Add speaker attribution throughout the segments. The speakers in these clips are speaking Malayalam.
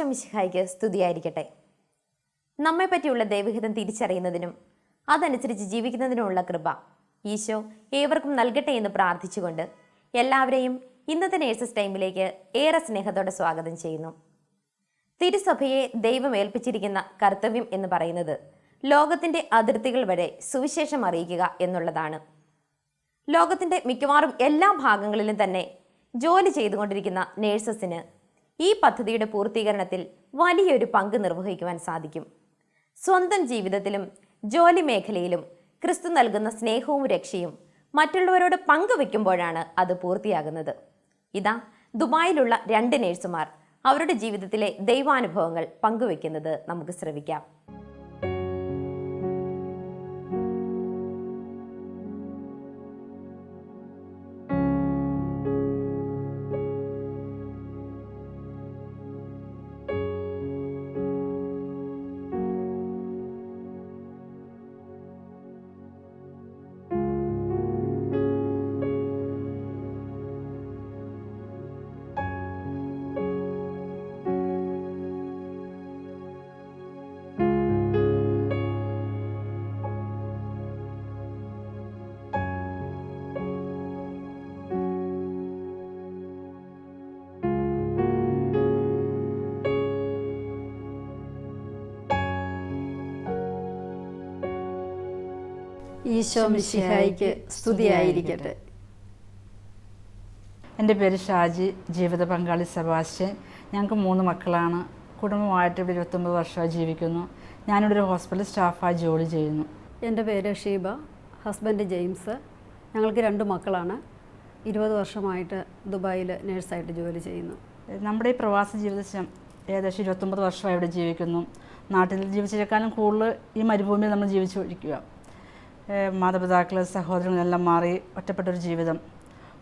Speaker 1: ഈശോ മിശിഹായിക്ക് സ്തുതിയായിരിക്കട്ടെ. നമ്മെ പറ്റിയുള്ള ദൈവഹിതം തിരിച്ചറിയുന്നതിനും അതനുസരിച്ച് ജീവിക്കുന്നതിനുമുള്ള കൃപ ഈശോ ഏവർക്കും നൽകട്ടെ എന്ന് പ്രാർത്ഥിച്ചുകൊണ്ട് എല്ലാവരെയും ഇന്നത്തെ നേഴ്സസ് ടൈമിലേക്ക് ഏറെ സ്നേഹത്തോടെ സ്വാഗതം ചെയ്യുന്നു. തിരുസഭയെ ദൈവം ഏൽപ്പിച്ചിരിക്കുന്ന കർത്തവ്യം എന്ന് പറയുന്നത് ലോകത്തിന്റെ അതിർത്തികൾ വരെ സുവിശേഷം അറിയിക്കുക എന്നുള്ളതാണ്. ലോകത്തിന്റെ മിക്കവാറും എല്ലാ ഭാഗങ്ങളിലും തന്നെ ജോലി ചെയ്തുകൊണ്ടിരിക്കുന്ന നേഴ്സസിന് ഈ പദ്ധതിയുടെ പൂർത്തീകരണത്തിൽ വലിയൊരു പങ്ക് നിർവഹിക്കുവാൻ സാധിക്കും. സ്വന്തം ജീവിതത്തിലും ജോലി മേഖലയിലും ക്രിസ്തു നൽകുന്ന സ്നേഹവും രക്ഷയും മറ്റുള്ളവരോട് പങ്കുവെക്കുമ്പോഴാണ് അത് പൂർത്തിയാകുന്നത്. ഇതാ ദുബായിലുള്ള രണ്ട് നേഴ്സുമാർ അവരുടെ ജീവിതത്തിലെ ദൈവാനുഭവങ്ങൾ പങ്കുവെക്കുന്നത് നമുക്ക് ശ്രവിക്കാം
Speaker 2: ഈശോ മിശിഹായിക്ക് സ്തുതിയായിരിക്കട്ടെ.
Speaker 3: എന്റെ പേര് ഷാജി ജീവിത പങ്കാളി സെബാസ്റ്റ്യൻ. ഞങ്ങൾക്ക് മൂന്ന് മക്കളാണ്. കുടുംബമായിട്ട് ഇവിടെ ഇരുപത്തൊമ്പത് വർഷമായി ജീവിക്കുന്നു. ഞാനിവിടെ ഒരു ഹോസ്പിറ്റൽ സ്റ്റാഫായി ജോലി ചെയ്യുന്നു.
Speaker 2: എന്റെ പേര് ഷീബ ഹസ്ബൻഡ് ജെയിംസ്. ഞങ്ങൾക്ക് രണ്ട് മക്കളാണ്. ഇരുപത് വർഷമായിട്ട് ദുബായിൽ നേഴ്സായിട്ട് ജോലി ചെയ്യുന്നു.
Speaker 3: നമ്മുടെ ഈ പ്രവാസ ജീവിതം ഏകദേശം ഇരുപത്തൊമ്പത് വർഷമായി ഇവിടെ ജീവിക്കുന്നു. നാട്ടിൽ ജീവിച്ചതിനേക്കാളും കൂടുതൽ ഈ മരുഭൂമിയിൽ നമ്മൾ ജീവിച്ചു ഏഹ് മാതാപിതാക്കൾ സഹോദരങ്ങളെല്ലാം മാറി ഒറ്റപ്പെട്ടൊരു ജീവിതം.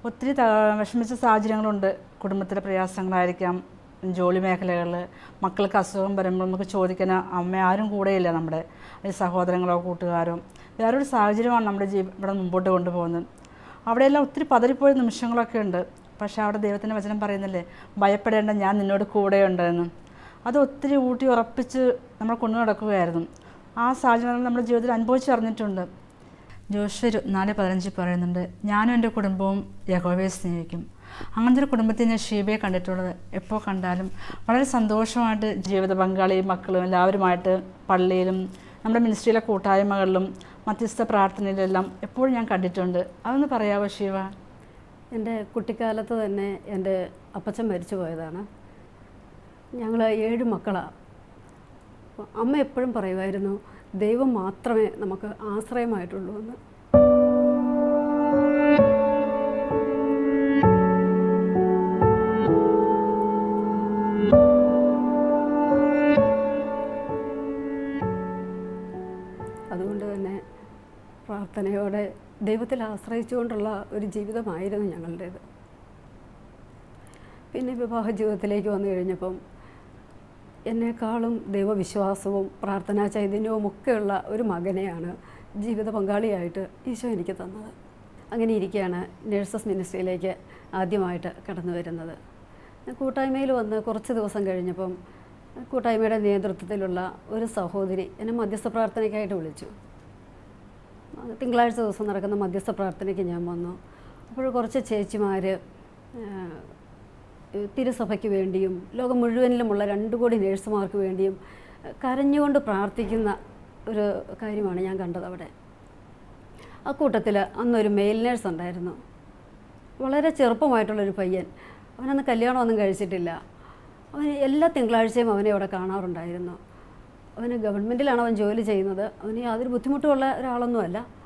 Speaker 3: ഒത്തിരി വിഷമിച്ച സാഹചര്യങ്ങളുണ്ട്. കുടുംബത്തിലെ പ്രയാസങ്ങളായിരിക്കാം ജോലി മേഖലകളിൽ മക്കൾക്ക് അസുഖം വരുമ്പോൾ നമുക്ക് ചോദിക്കാൻ അമ്മ ആരും കൂടെയില്ല നമ്മുടെ. ഈ സഹോദരങ്ങളോ കൂട്ടുകാരോ. വേറൊരു സാഹചര്യമാണ് നമ്മുടെ ജീവ ഇവിടെ മുമ്പോട്ട് കൊണ്ടുപോകുന്നത്. അവിടെയെല്ലാം ഒത്തിരി പതറിപ്പോയ നിമിഷങ്ങളൊക്കെ ഉണ്ട്. പക്ഷേ അവിടെ ദൈവത്തിന്റെ വചനം പറയുന്നില്ലേ ഭയപ്പെടേണ്ട ഞാൻ നിന്നോട് കൂടെയുണ്ടെന്ന്. അത് ഒത്തിരി ഊട്ടി ഉറപ്പിച്ച് നമ്മൾ കൊണ്ടു നടക്കുകയായിരുന്നു ആ സാഹചര്യങ്ങൾ നമ്മുടെ ജീവിതത്തിൽ അനുഭവിച്ചറിഞ്ഞിട്ടുണ്ട്. ജോഷ ഇരുപത്തിനാല് പതിനഞ്ച് പറയുന്നുണ്ട് ഞാനും എന്റെ കുടുംബവും യഹോവയെ സ്നേഹിക്കും. അങ്ങനത്തെ ഒരു കുടുംബത്തിൽ ഞാൻ ഷീബയെ കണ്ടിട്ടുള്ളത്. എപ്പോൾ കണ്ടാലും വളരെ സന്തോഷമായിട്ട് ജീവിത പങ്കാളിയും മക്കളും എല്ലാവരുമായിട്ട് പള്ളിയിലും നമ്മുടെ മിനിസ്ട്രിയിലെ കൂട്ടായ്മകളിലും മധ്യസ്ഥ പ്രാർത്ഥനയിലെല്ലാം എപ്പോഴും ഞാൻ കണ്ടിട്ടുണ്ട്. അതൊന്ന് പറയാമോ ശിവ
Speaker 2: എന്റെ കുട്ടിക്കാലത്ത് തന്നെ എന്റെ അപ്പച്ചൻ മരിച്ചു പോയതാണ്. ഞങ്ങൾ ഏഴ് മക്കളാണ് അമ്മ എപ്പോഴും പറയുമായിരുന്നു ദൈവം മാത്രമേ നമുക്ക് ആശ്രയമായിട്ടുള്ളൂ എന്ന്. അതുകൊണ്ട് തന്നെ പ്രാർത്ഥനയോടെ ദൈവത്തിൽ ആശ്രയിച്ചുകൊണ്ടുള്ള ഒരു ജീവിതമായിരുന്നു ഞങ്ങളുടേത്. പിന്നെ വിവാഹ ജീവിതത്തിലേക്ക് വന്നു കഴിഞ്ഞപ്പം എന്നെക്കാളും ദൈവവിശ്വാസവും പ്രാർത്ഥനാ ചൈതന്യവും ഒക്കെയുള്ള ഒരു മകനെയാണ് ജീവിത പങ്കാളിയായിട്ട് ഈശോ എനിക്ക് തന്നത്. അങ്ങനെ ഇരിക്കുകയാണ് നഴ്സസ് മിനിസ്ട്രിയിലേക്ക് ആദ്യമായിട്ട് കടന്നു വരുന്നത്. കൂട്ടായ്മയിൽ വന്ന് കുറച്ച് ദിവസം കഴിഞ്ഞപ്പം കൂട്ടായ്മയുടെ നേതൃത്വത്തിലുള്ള ഒരു സഹോദരി എന്നെ മധ്യസ്ഥ പ്രാർത്ഥനയ്ക്കായിട്ട് വിളിച്ചു. തിങ്കളാഴ്ച ദിവസം നടക്കുന്ന മധ്യസ്ഥ പ്രാർത്ഥനയ്ക്ക് ഞാൻ വന്നു. അപ്പോൾ കുറച്ച് ചേച്ചിമാർ തിരുസഭയ്ക്ക് വേണ്ടിയും ലോകം മുഴുവനിലുമുള്ള രണ്ട് കോടി നേഴ്സുമാർക്ക് വേണ്ടിയും കരഞ്ഞുകൊണ്ട് പ്രാർത്ഥിക്കുന്ന ഒരു കാര്യമാണ് ഞാൻ കണ്ടത് അവിടെ. ആ കൂട്ടത്തിൽ അന്നൊരു മെയിൽ നേഴ്സ് ഉണ്ടായിരുന്നു. വളരെ ചെറുപ്പമായിട്ടുള്ളൊരു പയ്യൻ. അവനന്ന് കല്യാണമൊന്നും കഴിച്ചിട്ടില്ല. അവൻ എല്ലാ തിങ്കളാഴ്ചയും അവനെ അവിടെ കാണാറുണ്ടായിരുന്നു. അവന് ഗവൺമെന്റിലാണ് അവൻ ജോലി ചെയ്യുന്നത്. അവന് യാതൊരു ബുദ്ധിമുട്ടുമുള്ള ഒരാളൊന്നുമല്ല.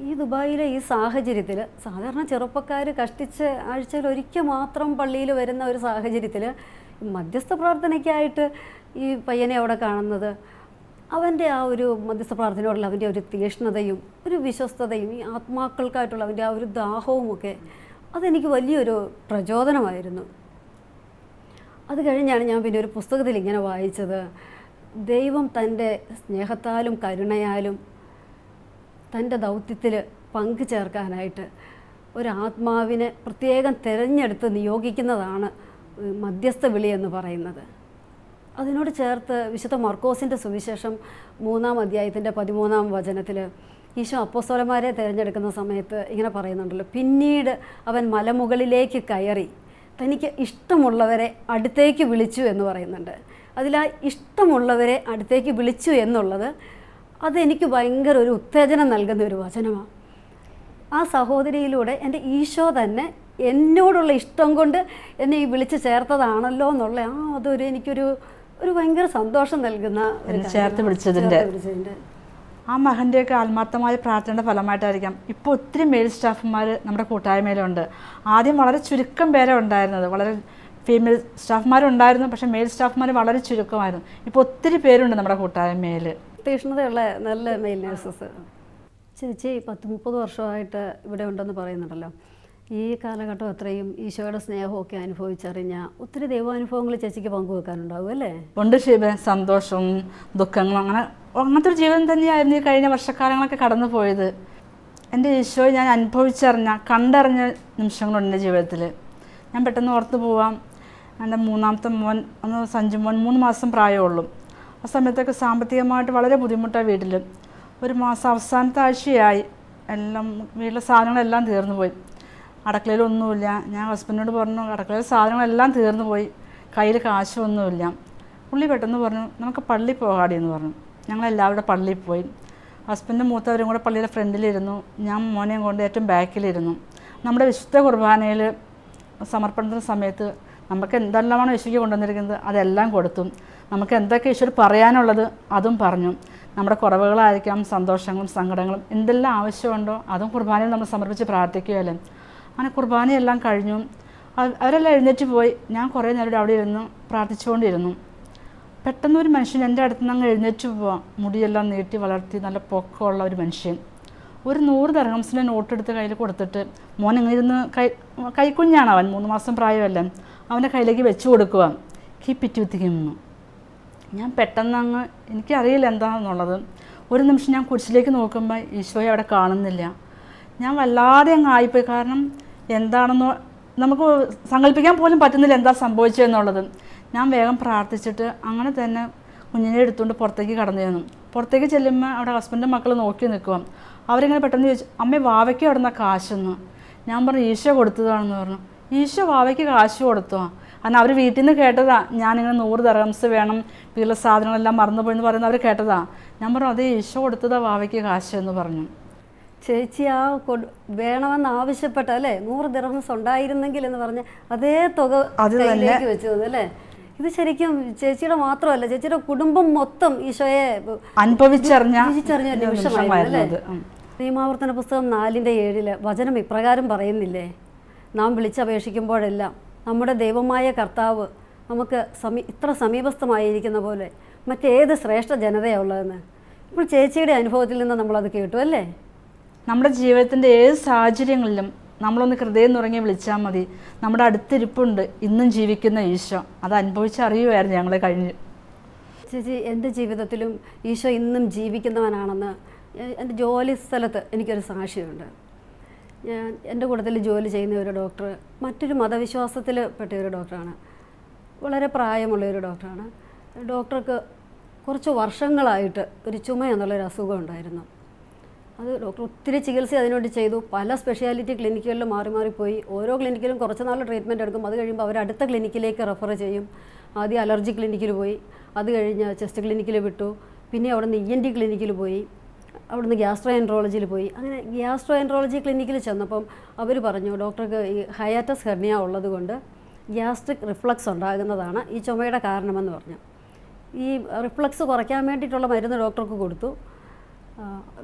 Speaker 2: ഈ ദുബായിലെ ഈ സാഹചര്യത്തിൽ സാധാരണ ചെറുപ്പക്കാർ കഷ്ടിച്ച് ആഴ്ചയിൽ ഒരിക്കൽ മാത്രം പള്ളിയിൽ വരുന്ന ഒരു സാഹചര്യത്തിൽ മധ്യസ്ഥ പ്രാർത്ഥനയ്ക്കായിട്ട് ഈ പയ്യനെ അവിടെ കാണുന്നത് അവന്റെ ആ ഒരു മധ്യസ്ഥ പ്രാർത്ഥനയോടുള്ള അവന്റെ ഒരു തീഷ്ണതയും ഒരു വിശ്വസ്തതയും ഈ ആത്മാക്കൾക്കായിട്ടുള്ള അവന്റെ ആ ഒരു ദാഹവും ഒക്കെ അതെനിക്ക് വലിയൊരു പ്രചോദനമായിരുന്നു. അത് കഴിഞ്ഞാണ് ഞാൻ പിന്നെ ഒരു പുസ്തകത്തിൽ ഇങ്ങനെ വായിച്ചത് ദൈവം തന്റെ സ്നേഹത്താലും കരുണയാലും തന്റെ ദൗത്യത്തിൽ പങ്കുചേർക്കാനായിട്ട് ഒരാത്മാവിനെ പ്രത്യേകം തിരഞ്ഞെടുത്ത് നിയോഗിക്കുന്നതാണ് മധ്യസ്ഥ വിളി എന്ന് പറയുന്നത്. അതിനോട് ചേർത്ത് വിശുദ്ധ മർക്കോസിന്റെ സുവിശേഷം മൂന്നാം അധ്യായത്തിന്റെ പതിമൂന്നാം വചനത്തിൽ ഈശോ അപ്പോസ്തലന്മാരെ തിരഞ്ഞെടുക്കുന്ന സമയത്ത് ഇങ്ങനെ പറയുന്നുണ്ടല്ലോ പിന്നീട് അവൻ മലമുകളിലേക്ക് കയറി തനിക്ക് ഇഷ്ടമുള്ളവരെ അടുത്തേക്ക് വിളിച്ചു എന്ന് പറയുന്നുണ്ട്. അതിൽ ആ ഇഷ്ടമുള്ളവരെ അടുത്തേക്ക് വിളിച്ചു എന്നുള്ളത് അതെനിക്ക് ഭയങ്കര ഒരു ഉത്തേജനം നൽകുന്ന ഒരു വചനമാണ് ആ സഹോദരിയിലൂടെ എന്റെ ഈശോ തന്നെ എന്നോടുള്ള ഇഷ്ടം കൊണ്ട് എന്നെ ഈ വിളിച്ച് ചേർത്തതാണല്ലോ എന്നുള്ള ആ അതൊരു എനിക്കൊരു ഒരു ഭയങ്കര സന്തോഷം നൽകുന്ന.
Speaker 3: ചേർത്ത് വിളിച്ചതിന്റെ
Speaker 2: ചേർത്ത് പിടിച്ചതിന്റെ.
Speaker 3: ആ മകന്റെയൊക്കെ ആത്മാർത്ഥമായ പ്രാർത്ഥനയുടെ ഫലമായിട്ടായിരിക്കാം. ഇപ്പോൾ ഒത്തിരി മെയിൽ സ്റ്റാഫുമാർ നമ്മുടെ കൂട്ടായ്മയിലുണ്ട്. ആദ്യം വളരെ ചുരുക്കം പേരെ ഉണ്ടായിരുന്നത്. വളരെ ഫീമെയിൽ സ്റ്റാഫുമാരുണ്ടായിരുന്നു പക്ഷേ മെയിൽ സ്റ്റാഫുമാർ വളരെ ചുരുക്കമായിരുന്നു. ഇപ്പോൾ ഒത്തിരി പേരുണ്ട് നമ്മുടെ കൂട്ടായ്മയിൽ.
Speaker 2: തീക്ഷ്ണതയുള്ള നല്ല മെയിൽ നേഴ്സസ് ചേച്ചി പത്ത് മുപ്പത് വർഷമായിട്ട് ഇവിടെ ഉണ്ടെന്ന് പറയുന്നുണ്ടല്ലോ. ഈ കാലഘട്ടം അത്രയും ഈശോയുടെ സ്നേഹമൊക്കെ അനുഭവിച്ചറിഞ്ഞ ഒത്തിരി ദൈവാനുഭവങ്ങൾ ചേച്ചിക്ക് പങ്കുവെക്കാനുണ്ടാവും അല്ലേ?
Speaker 3: ഉണ്ട് ഷീബ. സന്തോഷവും ദുഃഖങ്ങളും അങ്ങനെ അങ്ങനത്തെ ഒരു ജീവിതം തന്നെയായിരുന്നു ഈ കഴിഞ്ഞ വർഷക്കാലങ്ങളൊക്കെ കടന്നു പോയത്. എന്റെ ഈശോയെ ഞാൻ അനുഭവിച്ചറിഞ്ഞ കണ്ടറിഞ്ഞ നിമിഷങ്ങളുണ്ട് എന്റെ ജീവിതത്തിൽ ഞാൻ പെട്ടെന്ന് ഓർത്ത് പോവാം. എന്റെ മൂന്നാമത്തെ മോൻ ഒന്ന് സഞ്ജു മോൻ മൂന്ന് മാസം പ്രായമുള്ളൂ. ആ സമയത്തൊക്കെ സാമ്പത്തികമായിട്ട് വളരെ ബുദ്ധിമുട്ടാണ് വീട്ടിൽ ഒരു മാസം അവസാനത്തെ ആഴ്ചയായി. എല്ലാം വീട്ടിലെ സാധനങ്ങളെല്ലാം തീർന്നു പോയി. അടക്കളയിലൊന്നുമില്ല. ഞാൻ ഹസ്ബൻഡിനോട് പറഞ്ഞു അടക്കളയിൽ സാധനങ്ങളെല്ലാം തീർന്നു പോയി. കയ്യിൽ കാശൊന്നുമില്ല. പുള്ളി പെട്ടെന്ന് പറഞ്ഞു നമുക്ക് പള്ളി പോകാടി എന്ന് പറഞ്ഞു. ഞങ്ങളെല്ലാവരും പള്ളിയിൽ പോയി. ഹസ്ബൻഡും മൂത്തവരും കൂടെ പള്ളിയുടെ ഫ്രണ്ടിലിരുന്നു. ഞാൻ മോനെയും കൊണ്ട് ഏറ്റവും ബാക്കിലിരുന്നു. നമ്മുടെ വിശുദ്ധ കുർബാനയിൽ സമർപ്പണത്തിന് സമയത്ത് നമുക്ക് എന്തെല്ലാമാണ് വിശുദ്ധ കൊണ്ടുവന്നിരിക്കുന്നത് അതെല്ലാം കൊടുത്തു. നമുക്ക് എന്തൊക്കെ ഈശ്വർ പറയാനുള്ളത് അതും പറഞ്ഞു. നമ്മുടെ കുറവുകളായിരിക്കാം സന്തോഷങ്ങളും സങ്കടങ്ങളും എന്തെല്ലാം ആവശ്യമുണ്ടോ അതും കുർബാനയിൽ നമ്മൾ സമർപ്പിച്ച് പ്രാർത്ഥിക്കുകയല്ലേ. അങ്ങനെ കുർബാനയെല്ലാം കഴിഞ്ഞു. അവ- അവരെല്ലാം എഴുന്നേറ്റ് പോയി. ഞാൻ കുറേ നേരം അവിടെ ഇരുന്ന് പ്രാർത്ഥിച്ചുകൊണ്ടിരുന്നു. പെട്ടെന്ന് ഒരു മനുഷ്യൻ എന്റെ അടുത്ത് നിന്ന് അങ്ങ് എഴുന്നേറ്റ് പോവാം. മുടിയെല്ലാം നീട്ടി വളർത്തി നല്ല പൊക്കമുള്ള ഒരു മനുഷ്യൻ. ഒരു നൂറ് ദർഹംസിന്റെ നോട്ട് എടുത്ത് കയ്യിൽ കൊടുത്തിട്ട് മോൻ ഇങ്ങനെ ഇരുന്ന് കൈ കൈക്കുഞ്ഞാണ് അവൻ. മൂന്ന് മാസം പ്രായമല്ലേ. അവന്റെ കയ്യിലേക്ക് വെച്ച് കൊടുക്കുക കീപ്പിറ്റ് വിത്തിക്കുന്നു ഞാൻ പെട്ടെന്ന് അങ്ങ് എനിക്കറിയില്ല എന്താണെന്നുള്ളത്. ഒരു നിമിഷം ഞാൻ കുരിശിലേക്ക് നോക്കുമ്പോൾ ഈശോയെ അവിടെ കാണുന്നില്ല. ഞാൻ വല്ലാതെ അങ്ങ് ആയിപ്പോയി. കാരണം എന്താണെന്നോ നമുക്ക് സങ്കല്പിക്കാൻ പോലും പറ്റുന്നില്ല എന്താ സംഭവിച്ചതെന്നുള്ളത് ഞാൻ വേഗം പ്രാർത്ഥിച്ചിട്ട് അങ്ങനെ തന്നെ കുഞ്ഞിനെ എടുത്തുകൊണ്ട് പുറത്തേക്ക് കടന്നു ചെന്നു. പുറത്തേക്ക് ചെല്ലുമ്പോൾ അവിടെ ഹസ്ബൻഡും മക്കൾ നോക്കി നിൽക്കുക അവരിങ്ങനെ പെട്ടെന്ന് ചോദിച്ചു അമ്മ വാവയ്ക്ക് കിടന്ന കാശെന്ന് ഞാൻ പറഞ്ഞു ഈശോ കൊടുത്തതാണെന്ന് പറഞ്ഞു. ഈശോ വാവയ്ക്ക് കാശ് കൊടുത്തോ കാരണം അവർ വീട്ടിൽ നിന്ന് കേട്ടതാ ഞാനിങ്ങനെ നൂറ് ദറംസ് വേണം വീട്ടിലെ സാധനങ്ങളെല്ലാം മറന്നുപോയി എന്ന് പറയുന്നത് അവർ കേട്ടതാ. ഞാൻ പറഞ്ഞു അതേ ഈശോ കൊടുത്തതാ വാവയ്ക്ക് കാശ് എന്ന് പറഞ്ഞു.
Speaker 2: ചേച്ചി ആ കൊടു വേണമെന്ന് ആവശ്യപ്പെട്ട അല്ലേ? നൂറ് ദിർഹംസ് ഉണ്ടായിരുന്നെങ്കിൽ എന്ന് പറഞ്ഞ് അതേ തുക
Speaker 3: അത് തന്നെ.
Speaker 2: കയ്യിലേക്ക് വെച്ചു അല്ലേ? ഇത് ശരിക്കും ചേച്ചിയുടെ മാത്രമല്ല ചേച്ചിയുടെ കുടുംബം മൊത്തം ഈശോയെ
Speaker 3: അനുഭവിച്ചറിഞ്ഞ നിമിഷമായിരുന്നു
Speaker 2: അല്ലേ? നിയമാവർത്തന പുസ്തകം നാലിന്റെ ഏഴിൽ വചനം ഇപ്രകാരം പറയുന്നില്ലേ? നാം വിളിച്ചപേക്ഷിക്കുമ്പോഴെല്ലാം നമ്മുടെ ദൈവമായ കർത്താവ് നമുക്ക് സമീ ഇത്ര സമീപസ്ഥമായിരിക്കുന്ന പോലെ മറ്റേത് ശ്രേഷ്ഠ ജനതയാണ് ഉള്ളതെന്ന്. ഇപ്പോൾ ചേച്ചിയുടെ അനുഭവത്തിൽ നിന്ന് നമ്മളത് കേട്ടു അല്ലേ?
Speaker 3: നമ്മുടെ ജീവിതത്തിന്റെ ഏത് സാഹചര്യങ്ങളിലും നമ്മളൊന്ന് ഹൃദയം നുറങ്ങി വിളിച്ചാൽ മതി. നമ്മുടെ അടുത്തിരിപ്പുണ്ട്. ഇന്നും ജീവിക്കുന്ന ഈശോ. അത് അനുഭവിച്ചറിയുമായിരുന്നു ഞങ്ങൾ കഴിഞ്ഞ്.
Speaker 2: ചേച്ചി എന്റെ ജീവിതത്തിലും ഈശോ ഇന്നും ജീവിക്കുന്നവനാണെന്ന് എന്റെ ജോലി സ്ഥലത്ത് എനിക്കൊരു സാക്ഷിയുണ്ട്. ഞാൻ എന്റെ കൂട്ടത്തിൽ ജോലി ചെയ്യുന്ന ഒരു ഡോക്ടർ മറ്റൊരു മതവിശ്വാസത്തിൽ പെട്ട ഒരു ഡോക്ടറാണ്. വളരെ പ്രായമുള്ള ഒരു ഡോക്ടറാണ്. ഡോക്ടർക്ക് കുറച്ച് വർഷങ്ങളായിട്ട് ഒരു ചുമ എന്നുള്ളൊരു അസുഖം ഉണ്ടായിരുന്നു. അത് ഡോക്ടർ ഒത്തിരി ചികിത്സ അതിനുവേണ്ടി ചെയ്തു. പല സ്പെഷ്യാലിറ്റി ക്ലിനിക്കുകളിൽ മാറി മാറി പോയി. ഓരോ ക്ലിനിക്കിലും കുറച്ച് നാൾ ട്രീറ്റ്മെന്റ് എടുക്കും. അത് കഴിയുമ്പോൾ അവർ അടുത്ത ക്ലിനിക്കിലേക്ക് റെഫർ ചെയ്യും. ആദ്യം അലർജി ക്ലിനിക്കിൽ പോയി. അത് കഴിഞ്ഞ് ചെസ്റ്റ് ക്ലിനിക്കിൽ വിട്ടു. പിന്നെ അവിടെ നിന്ന് ഇ എൻ ടി ക്ലിനിക്കിൽ പോയി. അവിടുന്ന് ഗ്യാസ്ട്രോ എൻട്രോളജിയിൽ പോയി. അങ്ങനെ ഗ്യാസ്ട്രോ എൻട്രോളജി ക്ലിനിക്കിൽ ചെന്നപ്പം അവർ പറഞ്ഞു ഡോക്ടർക്ക് ഈ ഹയാറ്റസ് ഹെർണിയ ഉള്ളതുകൊണ്ട് ഗ്യാസ്ട്രിക് റിഫ്ലക്സ് ഉണ്ടാകുന്നതാണ് ഈ ചുമയുടെ കാരണമെന്ന് പറഞ്ഞു. ഈ റിഫ്ലക്സ് കുറയ്ക്കാൻ വേണ്ടിയിട്ടുള്ള മരുന്ന് ഡോക്ടർക്ക് കൊടുത്തു.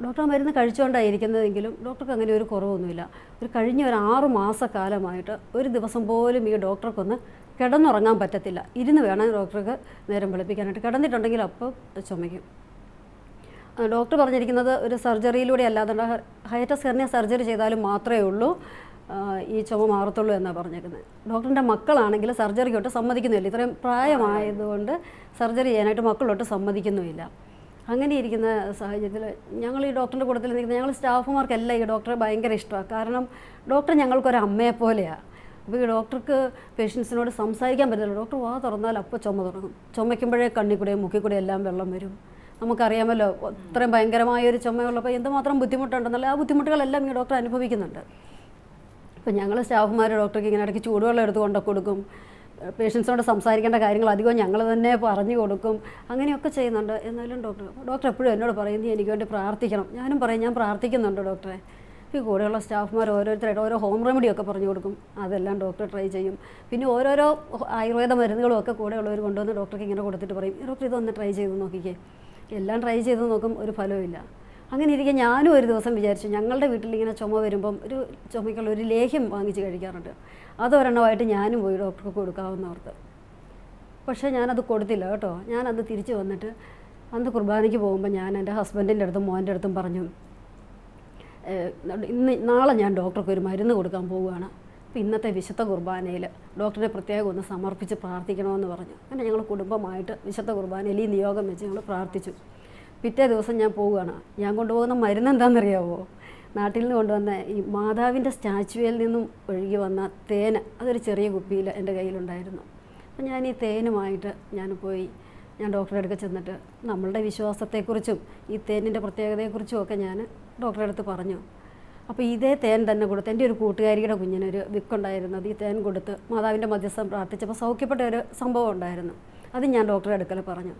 Speaker 2: ഡോക്ടർ മരുന്ന് കഴിച്ചുകൊണ്ടായിരിക്കുന്നതെങ്കിലും ഡോക്ടർക്ക് അങ്ങനെ ഒരു കുറവൊന്നുമില്ല. ഒരു കഴിഞ്ഞ ഒരു ആറ് മാസക്കാലമായിട്ട് ഒരു ദിവസം പോലും ഈ ഡോക്ടർക്കൊന്ന് കിടന്നുറങ്ങാൻ പറ്റത്തില്ല. ഇരുന്ന് വേണം ഡോക്ടർക്ക് നേരം വെളുപ്പിക്കാനായിട്ട്. കിടന്നിട്ടുണ്ടെങ്കിൽ അപ്പോൾ ചുമയ്ക്കും. ഡോക്ടർ പറഞ്ഞിരിക്കുന്നത് ഒരു സർജറിയിലൂടെ അല്ലാതെ ഹയറ്റസ് ഹെർണിയ സർജറി ചെയ്താലും മാത്രമേ ഉള്ളൂ. ഈ ചുമ മാറത്തുള്ളൂ എന്നാണ് പറഞ്ഞേക്കുന്നത് ഡോക്ടറിന്റെ മക്കളാണെങ്കിൽ സർജറിക്ക് തൊട്ട് സമ്മതിക്കുന്നില്ല. ഇത്രയും പ്രായമായതുകൊണ്ട് സർജറി ചെയ്യാനായിട്ട് മക്കളൊട്ട് സമ്മതിക്കുന്നുമില്ല. അങ്ങനെ ഇരിക്കുന്ന സാഹചര്യത്തിൽ ഞങ്ങൾ ഈ ഡോക്ടറിന്റെ കൂട്ടത്തിൽ നിൽക്കുന്ന ഞങ്ങൾ സ്റ്റാഫുമാർക്കെല്ലാം ഈ ഡോക്ടറെ ഭയങ്കര ഇഷ്ടമാണ്. കാരണം ഡോക്ടർ ഞങ്ങൾക്കൊരു അമ്മയെ പോലെയാണ് അപ്പോൾ ഈ ഡോക്ടർക്ക് പേഷ്യൻസിനോട് സംസാരിക്കാൻ പറ്റില്ല ഡോക്ടർ വാ തുറന്നാൽ അപ്പോൾ ചുമ തുടങ്ങും ചുമയ്ക്കുമ്പോഴേ കണ്ണിൽ കൂടെ മുക്കിൽ കൂടെ എല്ലാം വെള്ളം വരും. നമുക്കറിയാമല്ലോ അത്രയും ഭയങ്കരമായ ഒരു ചുമയുള്ളപ്പോൾ എന്തുമാത്രം ബുദ്ധിമുട്ടുണ്ടെന്നുള്ള ആ ബുദ്ധിമുട്ടുകളെല്ലാം ഈ ഡോക്ടർ അനുഭവിക്കുന്നുണ്ട്. ഇപ്പം ഞങ്ങൾ സ്റ്റാഫുമാർ ഡോക്ടർക്ക് ഇങ്ങനെ ഇടയ്ക്ക് ചൂടുവെള്ളം എടുത്ത് കൊണ്ട് കൊടുക്കും. പേഷ്യൻസിനോട് സംസാരിക്കേണ്ട കാര്യങ്ങൾ അധികം ഞങ്ങൾ തന്നെ പറഞ്ഞു കൊടുക്കും. അങ്ങനെയൊക്കെ ചെയ്യുന്നുണ്ട്. എന്നാലും ഡോക്ടർ ഡോക്ടർ എപ്പോഴും എന്നോട് പറയും നീ എനിക്ക് വേണ്ടി പ്രാർത്ഥിക്കണം. ഞാനും പറയും ഞാൻ പ്രാർത്ഥിക്കുന്നുണ്ട് ഡോക്ടറെ. ഈ കൂടെയുള്ള സ്റ്റാഫുമാർ ഓരോരുത്തരായിട്ട് ഓരോ ഹോം റെമഡിയൊക്കെ പറഞ്ഞു കൊടുക്കും. അതെല്ലാം ഡോക്ടർ ട്രൈ ചെയ്യും. പിന്നെ ഓരോരോ ആയുർവേദ മരുന്നുകളും ഒക്കെ കൂടെയുള്ളവർ കൊണ്ടുവന്ന് ഡോക്ടർക്ക് ഇങ്ങനെ കൊടുത്തിട്ട് പറയും ഡോക്ടർ ഇതൊന്ന് ട്രൈ ചെയ്ത് നോക്കിക്കേ. എല്ലാം ട്രൈ ചെയ്ത് നോക്കും ഒരു ഫലവുമില്ല അങ്ങനെ ഇരിക്കെ ഞാനും ഒരു ദിവസം വിചാരിച്ചു ഞങ്ങളുടെ വീട്ടിൽ ഇങ്ങനെ ചുമ വരുമ്പം ഒരു ചുമയ്ക്കുള്ള ഒരു ലേഹ്യം വാങ്ങിച്ച് കഴിക്കാറുണ്ട്. അതൊരെണ്ണമായിട്ട് ഞാനും പോയി ഡോക്ടർക്ക് കൊടുക്കാവുന്നവർക്ക് പക്ഷേ ഞാനത് കൊടുത്തില്ല കേട്ടോ. ഞാനത് തിരിച്ചു വന്നിട്ട് അന്ന് കുർബാനയ്ക്ക് പോകുമ്പോൾ ഞാൻ എന്റെ ഹസ്ബൻഡിന്റെ അടുത്തും മോന്റെ അടുത്തും പറഞ്ഞു ഇന്ന് നാളെ ഞാൻ ഡോക്ടർക്ക് ഒരു മരുന്ന് കൊടുക്കാൻ പോവുകയാണ്. ഇന്നത്തെ വിശുദ്ധ കുർബാനയിൽ ഡോക്ടറെ പ്രത്യേകം ഒന്ന് സമർപ്പിച്ച് പ്രാർത്ഥിക്കണമെന്ന് പറഞ്ഞു. അങ്ങനെ ഞങ്ങൾ കുടുംബമായിട്ട് വിശുദ്ധ കുർബാനയിൽ ഈ നിയോഗം വെച്ച് ഞങ്ങൾ പ്രാർത്ഥിച്ചു. പിറ്റേ ദിവസം ഞാൻ പോവുകയാണ്. ഞാൻ കൊണ്ടുപോകുന്ന മരുന്ന് എന്താണെന്നറിയാവോ? നാട്ടിൽ നിന്ന് കൊണ്ടുവന്ന ഈ മാതാവിന്റെ സ്റ്റാച്ചുവിൽ നിന്നും ഒഴുകി വന്ന തേന് അതൊരു ചെറിയ കുപ്പിയിൽ എന്റെ കയ്യിലുണ്ടായിരുന്നു. അപ്പം ഞാൻ ഈ തേനുമായിട്ട് ഞാൻ പോയി ഞാൻ ഡോക്ടറെ അടുക്ക ചെന്നിട്ട് നമ്മളുടെ വിശ്വാസത്തെക്കുറിച്ചും ഈ തേനിന്റെ പ്രത്യേകതയെക്കുറിച്ചും ഒക്കെ ഞാൻ ഡോക്ടറെ അടുത്ത് പറഞ്ഞു. അപ്പോൾ ഇതേ തേൻ തന്നെ കൊടുത്ത് എന്റെ ഒരു കൂട്ടുകാരിയുടെ കുഞ്ഞിനൊരു വിക്കുണ്ടായിരുന്നത് ഈ തേൻ കൊടുത്ത് മാതാവിന്റെ മധ്യസ്ഥം പ്രാർത്ഥിച്ചപ്പോൾ സൗഖ്യപ്പെട്ട ഒരു സംഭവം ഉണ്ടായിരുന്നു. അത് ഞാൻ ഡോക്ടറെ അടുക്കൽ പറഞ്ഞു.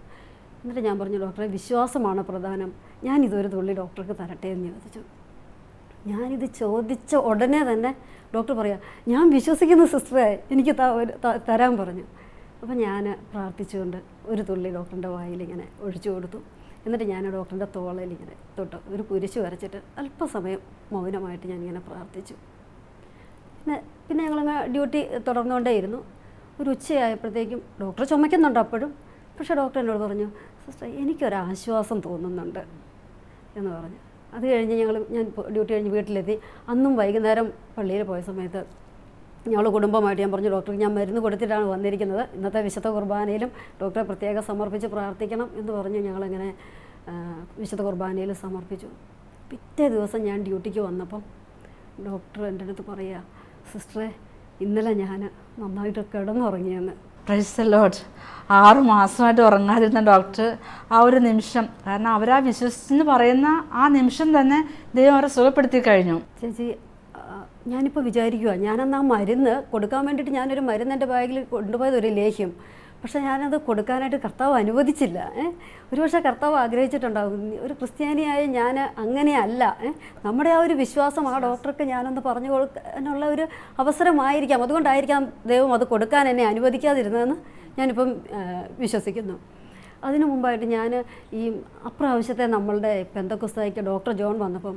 Speaker 2: എന്നിട്ട് ഞാൻ പറഞ്ഞു ഡോക്ടറെ വിശ്വാസമാണ് പ്രധാനം. ഞാൻ ഇതൊരു തുള്ളി ഡോക്ടർക്ക് തരട്ടെ എന്ന് ചോദിച്ചു. ഞാനിത് ചോദിച്ച ഉടനെ തന്നെ ഡോക്ടർ പറയാം ഞാൻ വിശ്വസിക്കുന്ന സിസ്റ്ററെ എനിക്ക് തരാൻ പറഞ്ഞു. അപ്പോൾ ഞാൻ പ്രാർത്ഥിച്ചുകൊണ്ട് ഒരു തുള്ളി ഡോക്ടറിന്റെ വായിൽ ഇങ്ങനെ ഒഴിച്ചു കൊടുത്തു. എന്നിട്ട് ഞാൻ ഡോക്ടറിന്റെ തോളയിൽ ഇങ്ങനെ തൊട്ട് ഒരു കുരിശ് വരച്ചിട്ട് അല്പസമയം മൗനമായിട്ട് ഞാനിങ്ങനെ പ്രാർത്ഥിച്ചു. പിന്നെ പിന്നെ ഞങ്ങളങ്ങ് ഡ്യൂട്ടി തുടർന്നുകൊണ്ടേയിരുന്നു. ഒരു ഉച്ചയായപ്പോഴത്തേക്കും ഡോക്ടർ ചുമയ്ക്കുന്നുണ്ട് അപ്പോഴും. പക്ഷേ ഡോക്ടർ എന്നോട് പറഞ്ഞു സിസ്റ്റർ എനിക്കൊരാശ്വാസം തോന്നുന്നുണ്ട്. എന്ന് പറഞ്ഞു. അത് കഴിഞ്ഞ് ഞങ്ങൾ ഞാൻ ഡ്യൂട്ടി കഴിഞ്ഞ് വീട്ടിലെത്തി. അന്നും വൈകുന്നേരം പള്ളിയിൽ പോയ സമയത്ത് ഞങ്ങൾ കുടുംബമായിട്ട് ഞാൻ പറഞ്ഞു ഡോക്ടർ ഞാൻ മരുന്ന് കൊടുത്തിട്ടാണ് വന്നിരിക്കുന്നത്. ഇന്നത്തെ വിശുദ്ധ കുർബാനയിലും ഡോക്ടറെ പ്രത്യേകം സമർപ്പിച്ച് പ്രാർത്ഥിക്കണം എന്ന് പറഞ്ഞ് ഞങ്ങളങ്ങനെ വിശുദ്ധ കുർബാനയിൽ സമർപ്പിച്ചു. പിറ്റേ ദിവസം ഞാൻ ഡ്യൂട്ടിക്ക് വന്നപ്പം ഡോക്ടർ എന്റെ അടുത്ത് പറയുക സിസ്റ്ററെ ഇന്നലെ ഞാൻ നന്നായിട്ട് കിടന്നുറങ്ങിയെന്ന്.
Speaker 3: പ്രൈസ് ലോട്ട് ആറ് മാസമായിട്ട് ഉറങ്ങാതിരുന്ന ഡോക്ടർ ആ ഒരു നിമിഷം കാരണം അവരാ വിശ്വസിച്ചെന്ന് പറയുന്ന ആ നിമിഷം തന്നെ ദൈവം അവരെ സുഖപ്പെടുത്തി കഴിഞ്ഞു.
Speaker 2: ചേച്ചി ഞാനിപ്പോൾ വിചാരിക്കുക ഞാനന്ന് ആ മരുന്ന് കൊടുക്കാൻ വേണ്ടിയിട്ട് ഞാനൊരു മരുന്ന് എന്റെ ബാഗിൽ കൊണ്ടുപോയത് ഒരു ലേഹ്യം. പക്ഷേ ഞാനത് കൊടുക്കാനായിട്ട് കർത്താവ് അനുവദിച്ചില്ല ഒരുപക്ഷെ കർത്താവ് ആഗ്രഹിച്ചിട്ടുണ്ടാകും ഒരു ക്രിസ്ത്യാനിയായ ഞാൻ അങ്ങനെയല്ല നമ്മുടെ ആ ഒരു വിശ്വാസം ആ ഡോക്ടർക്ക് ഞാനൊന്ന് പറഞ്ഞു കൊടുക്കാനുള്ള ഒരു അവസരമായിരിക്കാം. അതുകൊണ്ടായിരിക്കാം ദൈവം അത് കൊടുക്കാൻ എന്നെ അനുവദിക്കാതിരുന്നതെന്ന് ഞാനിപ്പം വിശ്വസിക്കുന്നു. അതിനു മുമ്പായിട്ട് ഞാൻ ഈ അപ്രാവശ്യത്തെ നമ്മളുടെ പെന്തക്കുസ്തായിക്ക് ഡോക്ടർ ജോൺ വന്നപ്പം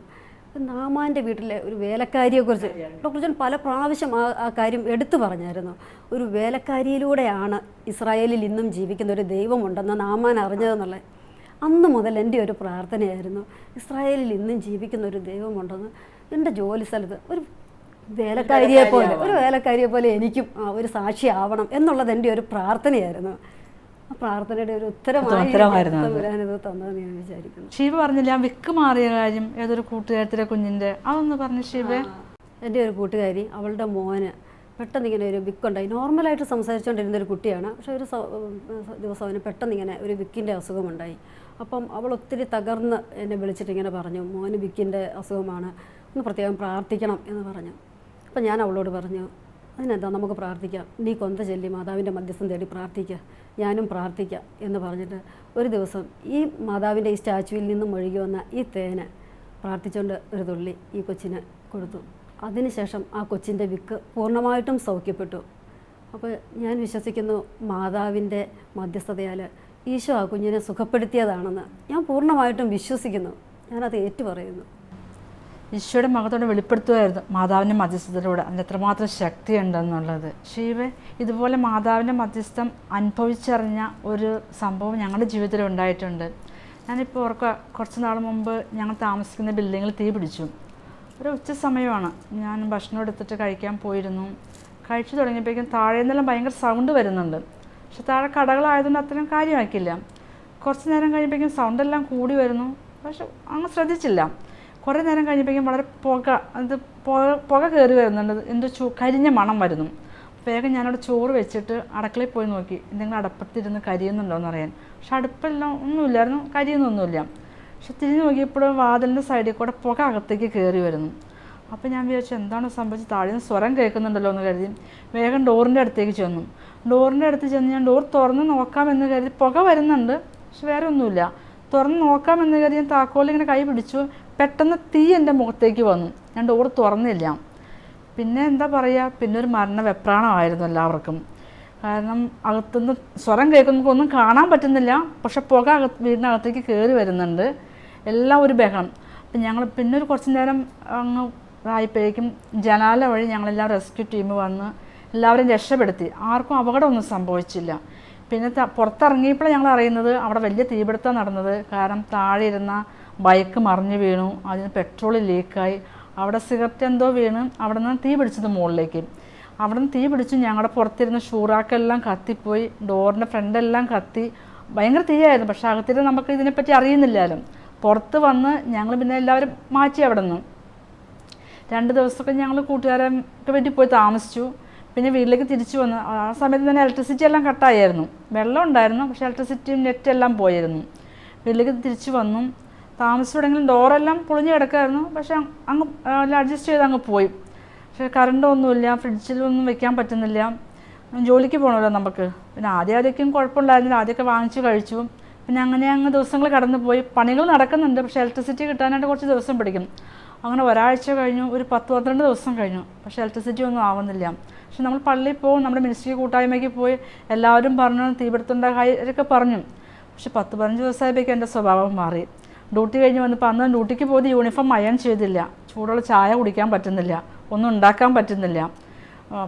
Speaker 2: നാമാന്റെ വീട്ടിലെ ഒരു വേലക്കാരിയെക്കുറിച്ച് ഡോക്ടർ ജോൺ പല പ്രാവശ്യം ആ ആ കാര്യം എടുത്തു പറഞ്ഞായിരുന്നു. ഒരു വേലക്കാരിയിലൂടെയാണ് ഇസ്രായേലിൽ ഇന്നും ജീവിക്കുന്ന ഒരു ദൈവമുണ്ടെന്ന് നാമാൻ അറിഞ്ഞതെന്നുള്ളത് അന്ന് മുതൽ എന്റെ ഒരു പ്രാർത്ഥനയായിരുന്നു. ഇസ്രായേലിൽ ഇന്നും ജീവിക്കുന്ന ഒരു ദൈവമുണ്ടെന്ന് എന്റെ ജോലി സ്ഥലത്ത് ഒരു വേലക്കാരിയെ പോലെ ഒരു വേലക്കാരിയെ പോലെ എനിക്കും ആ ഒരു സാക്ഷിയാവണം എന്നുള്ളത് എന്റെ ഒരു പ്രാർത്ഥനയായിരുന്നു. പ്രാർത്ഥനയുടെ ഒരു
Speaker 3: ഉത്തരമായിരുന്നു
Speaker 2: തന്നതെന്ന് ഞാൻ വിചാരിക്കുന്നു.
Speaker 3: ഷീബ പറഞ്ഞില്ല ആ വിക്ക് മാറിയ കാര്യം ഏതൊരു കൂട്ടുകാരത്തിലെ കുഞ്ഞിന്റെ അതൊന്ന് പറഞ്ഞു ഷീബ
Speaker 2: എന്റെ ഒരു കൂട്ടുകാരി അവളുടെ മോന് പെട്ടെന്ന് ഇങ്ങനെ ഒരു വിക്കുണ്ടായി. നോർമലായിട്ട് സംസാരിച്ചുകൊണ്ടിരുന്ന ഒരു കുട്ടിയാണ്. പക്ഷേ ഒരു ദിവസം അവന് പെട്ടെന്ന് ഇങ്ങനെ ഒരു വിക്കിന്റെ അസുഖമുണ്ടായി. അപ്പം അവൾ ഒത്തിരി തകർന്ന് എന്നെ വിളിച്ചിട്ട് ഇങ്ങനെ പറഞ്ഞു മോന് വിക്കിന്റെ അസുഖമാണ് ഒന്ന് പ്രത്യേകം പ്രാർത്ഥിക്കണം എന്ന് പറഞ്ഞു. അപ്പം ഞാൻ അവളോട് പറഞ്ഞു അതിനെന്താ നമുക്ക് പ്രാർത്ഥിക്കാം? നീ കൊന്ത ചൊല്ലി മാതാവിന്റെ മധ്യസ്ഥം തേടി പ്രാർത്ഥിക്കുക ഞാനും പ്രാർത്ഥിക്കാം എന്ന് പറഞ്ഞിട്ട് ഒരു ദിവസം ഈ മാതാവിന്റെ ഈ സ്റ്റാച്ചുവിൽ നിന്നും ഒഴുകി വന്ന ഈ തേന് പ്രാർത്ഥിച്ചുകൊണ്ട് ഒരു തുള്ളി ഈ കൊച്ചിന് കൊടുത്തു. അതിനുശേഷം ആ കൊച്ചിന്റെ വിക്ക് പൂർണമായിട്ടും സൗഖ്യപ്പെട്ടു. അപ്പോൾ ഞാൻ വിശ്വസിക്കുന്നു മാതാവിന്റെ മധ്യസ്ഥതയാൽ ഈശോ ആ കുഞ്ഞിനെ സുഖപ്പെടുത്തിയതാണെന്ന് ഞാൻ പൂർണമായിട്ടും വിശ്വസിക്കുന്നു. ഞാനത് ഏറ്റുപറയുന്നു.
Speaker 3: ഈശോയുടെ മകത്തോടെ വെളിപ്പെടുത്തുമായിരുന്നു മാതാവിന്റെ മധ്യസ്ഥത്തിലൂടെ അതിന് എത്രമാത്രം ശക്തിയുണ്ടെന്നുള്ളത്. ശിവ ഇതുപോലെ മാതാവിന്റെ മധ്യസ്ഥം അനുഭവിച്ചറിഞ്ഞ ഒരു സംഭവം ഞങ്ങളുടെ ജീവിതത്തിൽ ഉണ്ടായിട്ടുണ്ട്. ഞാനിപ്പോൾ ഓർക്കുക കുറച്ച് നാൾ മുമ്പ് ഞങ്ങൾ താമസിക്കുന്ന ബിൽഡിങ്ങിൽ തീ പിടിച്ചു. ഒരു ഉച്ച സമയമാണ്. ഞാൻ ഭക്ഷണം എടുത്തിട്ട് കഴിക്കാൻ പോയിരുന്നു. കഴിച്ചു തുടങ്ങിയപ്പോഴേക്കും താഴെ നിന്നെല്ലാം ഭയങ്കര സൗണ്ട് വരുന്നുണ്ട്. പക്ഷെ താഴെ കടകളായതുകൊണ്ട് അത്രയും കാര്യമാക്കില്ല കുറച്ച് നേരം കഴിയുമ്പോഴേക്കും സൗണ്ടെല്ലാം കൂടി വരുന്നു. പക്ഷെ അങ്ങ് ശ്രദ്ധിച്ചില്ല. കുറേ നേരം കഴിഞ്ഞപ്പോഴേക്കും വളരെ പുക അത് പുക കയറി വരുന്നുണ്ട്. എന്തോ ചൂ കരിഞ്ഞ മണം വരുന്നു. വേഗം ഞാനവിടെ ചോറ് വെച്ചിട്ട് അടുക്കളയിൽ പോയി നോക്കി. എന്തെങ്കിലും അടപ്പത്തിരുന്ന് കരിയുന്നുണ്ടോ എന്ന് അറിയാൻ. പക്ഷെ അടുപ്പെല്ലാം ഒന്നുമില്ലായിരുന്നു. കരിയുന്നൊന്നുമില്ല. പക്ഷെ തിരിഞ്ഞ് നോക്കിയപ്പോൾ വാതിലിന്റെ സൈഡിൽ കൂടെ പുക അകത്തേക്ക് കയറി വരുന്നു. അപ്പോൾ ഞാൻ വിചാരിച്ചു എന്താണ് സംഭവിച്ചത്? താഴെ നിന്ന് സ്വരം കേൾക്കുന്നുണ്ടല്ലോ എന്ന് കരുതി വേഗം ഡോറിന്റെ അടുത്തേക്ക് ചെന്നു. ഡോറിന്റെ അടുത്ത് ചെന്ന് ഞാൻ ഡോർ തുറന്ന് നോക്കാമെന്ന് കരുതി പുക വരുന്നുണ്ട്. പക്ഷെ വേറെ ഒന്നുമില്ല തുറന്ന് നോക്കാമെന്ന് കരുതി ഞാൻ താക്കോലിങ്ങനെ കൈ പിടിച്ചു. പെട്ടെന്ന് തീ എന്റെ മുഖത്തേക്ക് വന്നു. ഞാൻ ഡോർ തുറന്നില്ല. പിന്നെ എന്താ പറയുക പിന്നെ ഒരു മരണ വെപ്രാണമായിരുന്നു എല്ലാവർക്കും. കാരണം അകത്തുനിന്ന് സ്വരം കേൾക്കുന്ന ഒന്നും കാണാൻ പറ്റുന്നില്ല. പക്ഷെ പുക അകത്ത് വീടിനകത്തേക്ക് കയറി വരുന്നുണ്ട്. എല്ലാം ഒരു ബഹളം. അപ്പം ഞങ്ങൾ പിന്നെ ഒരു കുറച്ച് നേരം അങ്ങ് ആയപ്പോഴേക്കും ജനാല വഴി ഞങ്ങളെല്ലാം റെസ്ക്യൂ ടീം വന്ന് എല്ലാവരും രക്ഷപ്പെടുത്തി. ആർക്കും അപകടമൊന്നും സംഭവിച്ചില്ല. പിന്നെ പുറത്തിറങ്ങിയപ്പോഴാണ് ഞങ്ങൾ അറിയുന്നത് അവിടെ വലിയ തീപിടുത്തം നടന്നത്. കാരണം താഴെ ഇരുന്ന ബൈക്ക് മറിഞ്ഞു വീണു. അതിന് പെട്രോൾ ലീക്കായി അവിടെ സിഗരറ്റ് എന്തോ വീണ്. അവിടെ നിന്ന് തീ പിടിച്ചത് മുകളിലേക്ക്. അവിടെ നിന്ന് തീ പിടിച്ചു ഞങ്ങളുടെ പുറത്തിരുന്ന ഷൂറാക്കെല്ലാം കത്തിപ്പോയി. ഡോറിന്റെ ഫ്രണ്ടെല്ലാം കത്തി. ഭയങ്കര തീയായിരുന്നു. പക്ഷെ അകത്തിരുന്ന് നമുക്ക് ഇതിനെപ്പറ്റി അറിയുന്നില്ലല്ലോ പുറത്ത് വന്ന് ഞങ്ങൾ പിന്നെ എല്ലാവരും മാറ്റി അവിടെ നിന്ന് രണ്ട് ദിവസമൊക്കെ ഞങ്ങൾ കൂട്ടുകാരൊക്കെ വീട്ടിൽ പോയി താമസിച്ചു. പിന്നെ വീട്ടിലേക്ക് തിരിച്ചു വന്നു. ആ സമയത്ത് തന്നെ ഇലക്ട്രിസിറ്റി എല്ലാം കട്ടായിരുന്നു വെള്ളം ഉണ്ടായിരുന്നു. പക്ഷേ ഇലക്ട്രിസിറ്റിയും നെറ്റ് എല്ലാം പോയിരുന്നു. വീട്ടിലേക്ക് തിരിച്ചു വന്നു. താമസിച്ചു തുടങ്ങിയും ഡോറെല്ലാം പൊളിഞ്ഞു കിടക്കായിരുന്നു പക്ഷെ അങ്ങ് അഡ്ജസ്റ്റ് ചെയ്ത് അങ്ങ് പോയി. പക്ഷെ കറണ്ടൊന്നുമില്ല ഫ്രിഡ്ജിലൊന്നും വെക്കാൻ പറ്റുന്നില്ല. ജോലിക്ക് പോകണമല്ലോ നമുക്ക് പിന്നെ ആദ്യം ആദ്യമൊക്കെയും കുഴപ്പമുണ്ടായിരുന്നില്ല. ആദ്യമൊക്കെ വാങ്ങിച്ച് കഴിച്ചു. പിന്നെ അങ്ങനെ അങ്ങ് ദിവസങ്ങൾ കടന്നുപോയി. പണികൾ നടക്കുന്നുണ്ട്. പക്ഷേ ഇലക്ട്രിസിറ്റി കിട്ടാനായിട്ട് കുറച്ച് ദിവസം പിടിക്കും. അങ്ങനെ ഒരാഴ്ച കഴിഞ്ഞു. ഒരു പത്ത് പന്ത്രണ്ട് ദിവസം കഴിഞ്ഞു. പക്ഷേ ഇലക്ട്രിസിറ്റി ഒന്നും ആവുന്നില്ല. പക്ഷെ നമ്മൾ പള്ളിയിൽ പോകും. നമ്മുടെ മിനിസ്ട്രി കൂട്ടായ്മയ്ക്ക് പോയി എല്ലാവരും പറഞ്ഞു തീപിടുത്തുണ്ടായി ഒക്കെ പറഞ്ഞു. പക്ഷെ പത്ത് പതിനഞ്ച് ദിവസമായപ്പോഴേക്കും എന്റെ സ്വഭാവം മാറി. ഡ്യൂട്ടി കഴിഞ്ഞ് വന്നപ്പോൾ അന്ന് ഡ്യൂട്ടിക്ക് പോയത് യൂണിഫോം അയൺ ചെയ്തില്ല. ചൂടുള്ള ചായ കുടിക്കാൻ പറ്റുന്നില്ല. ഒന്നും ഉണ്ടാക്കാൻ പറ്റുന്നില്ല.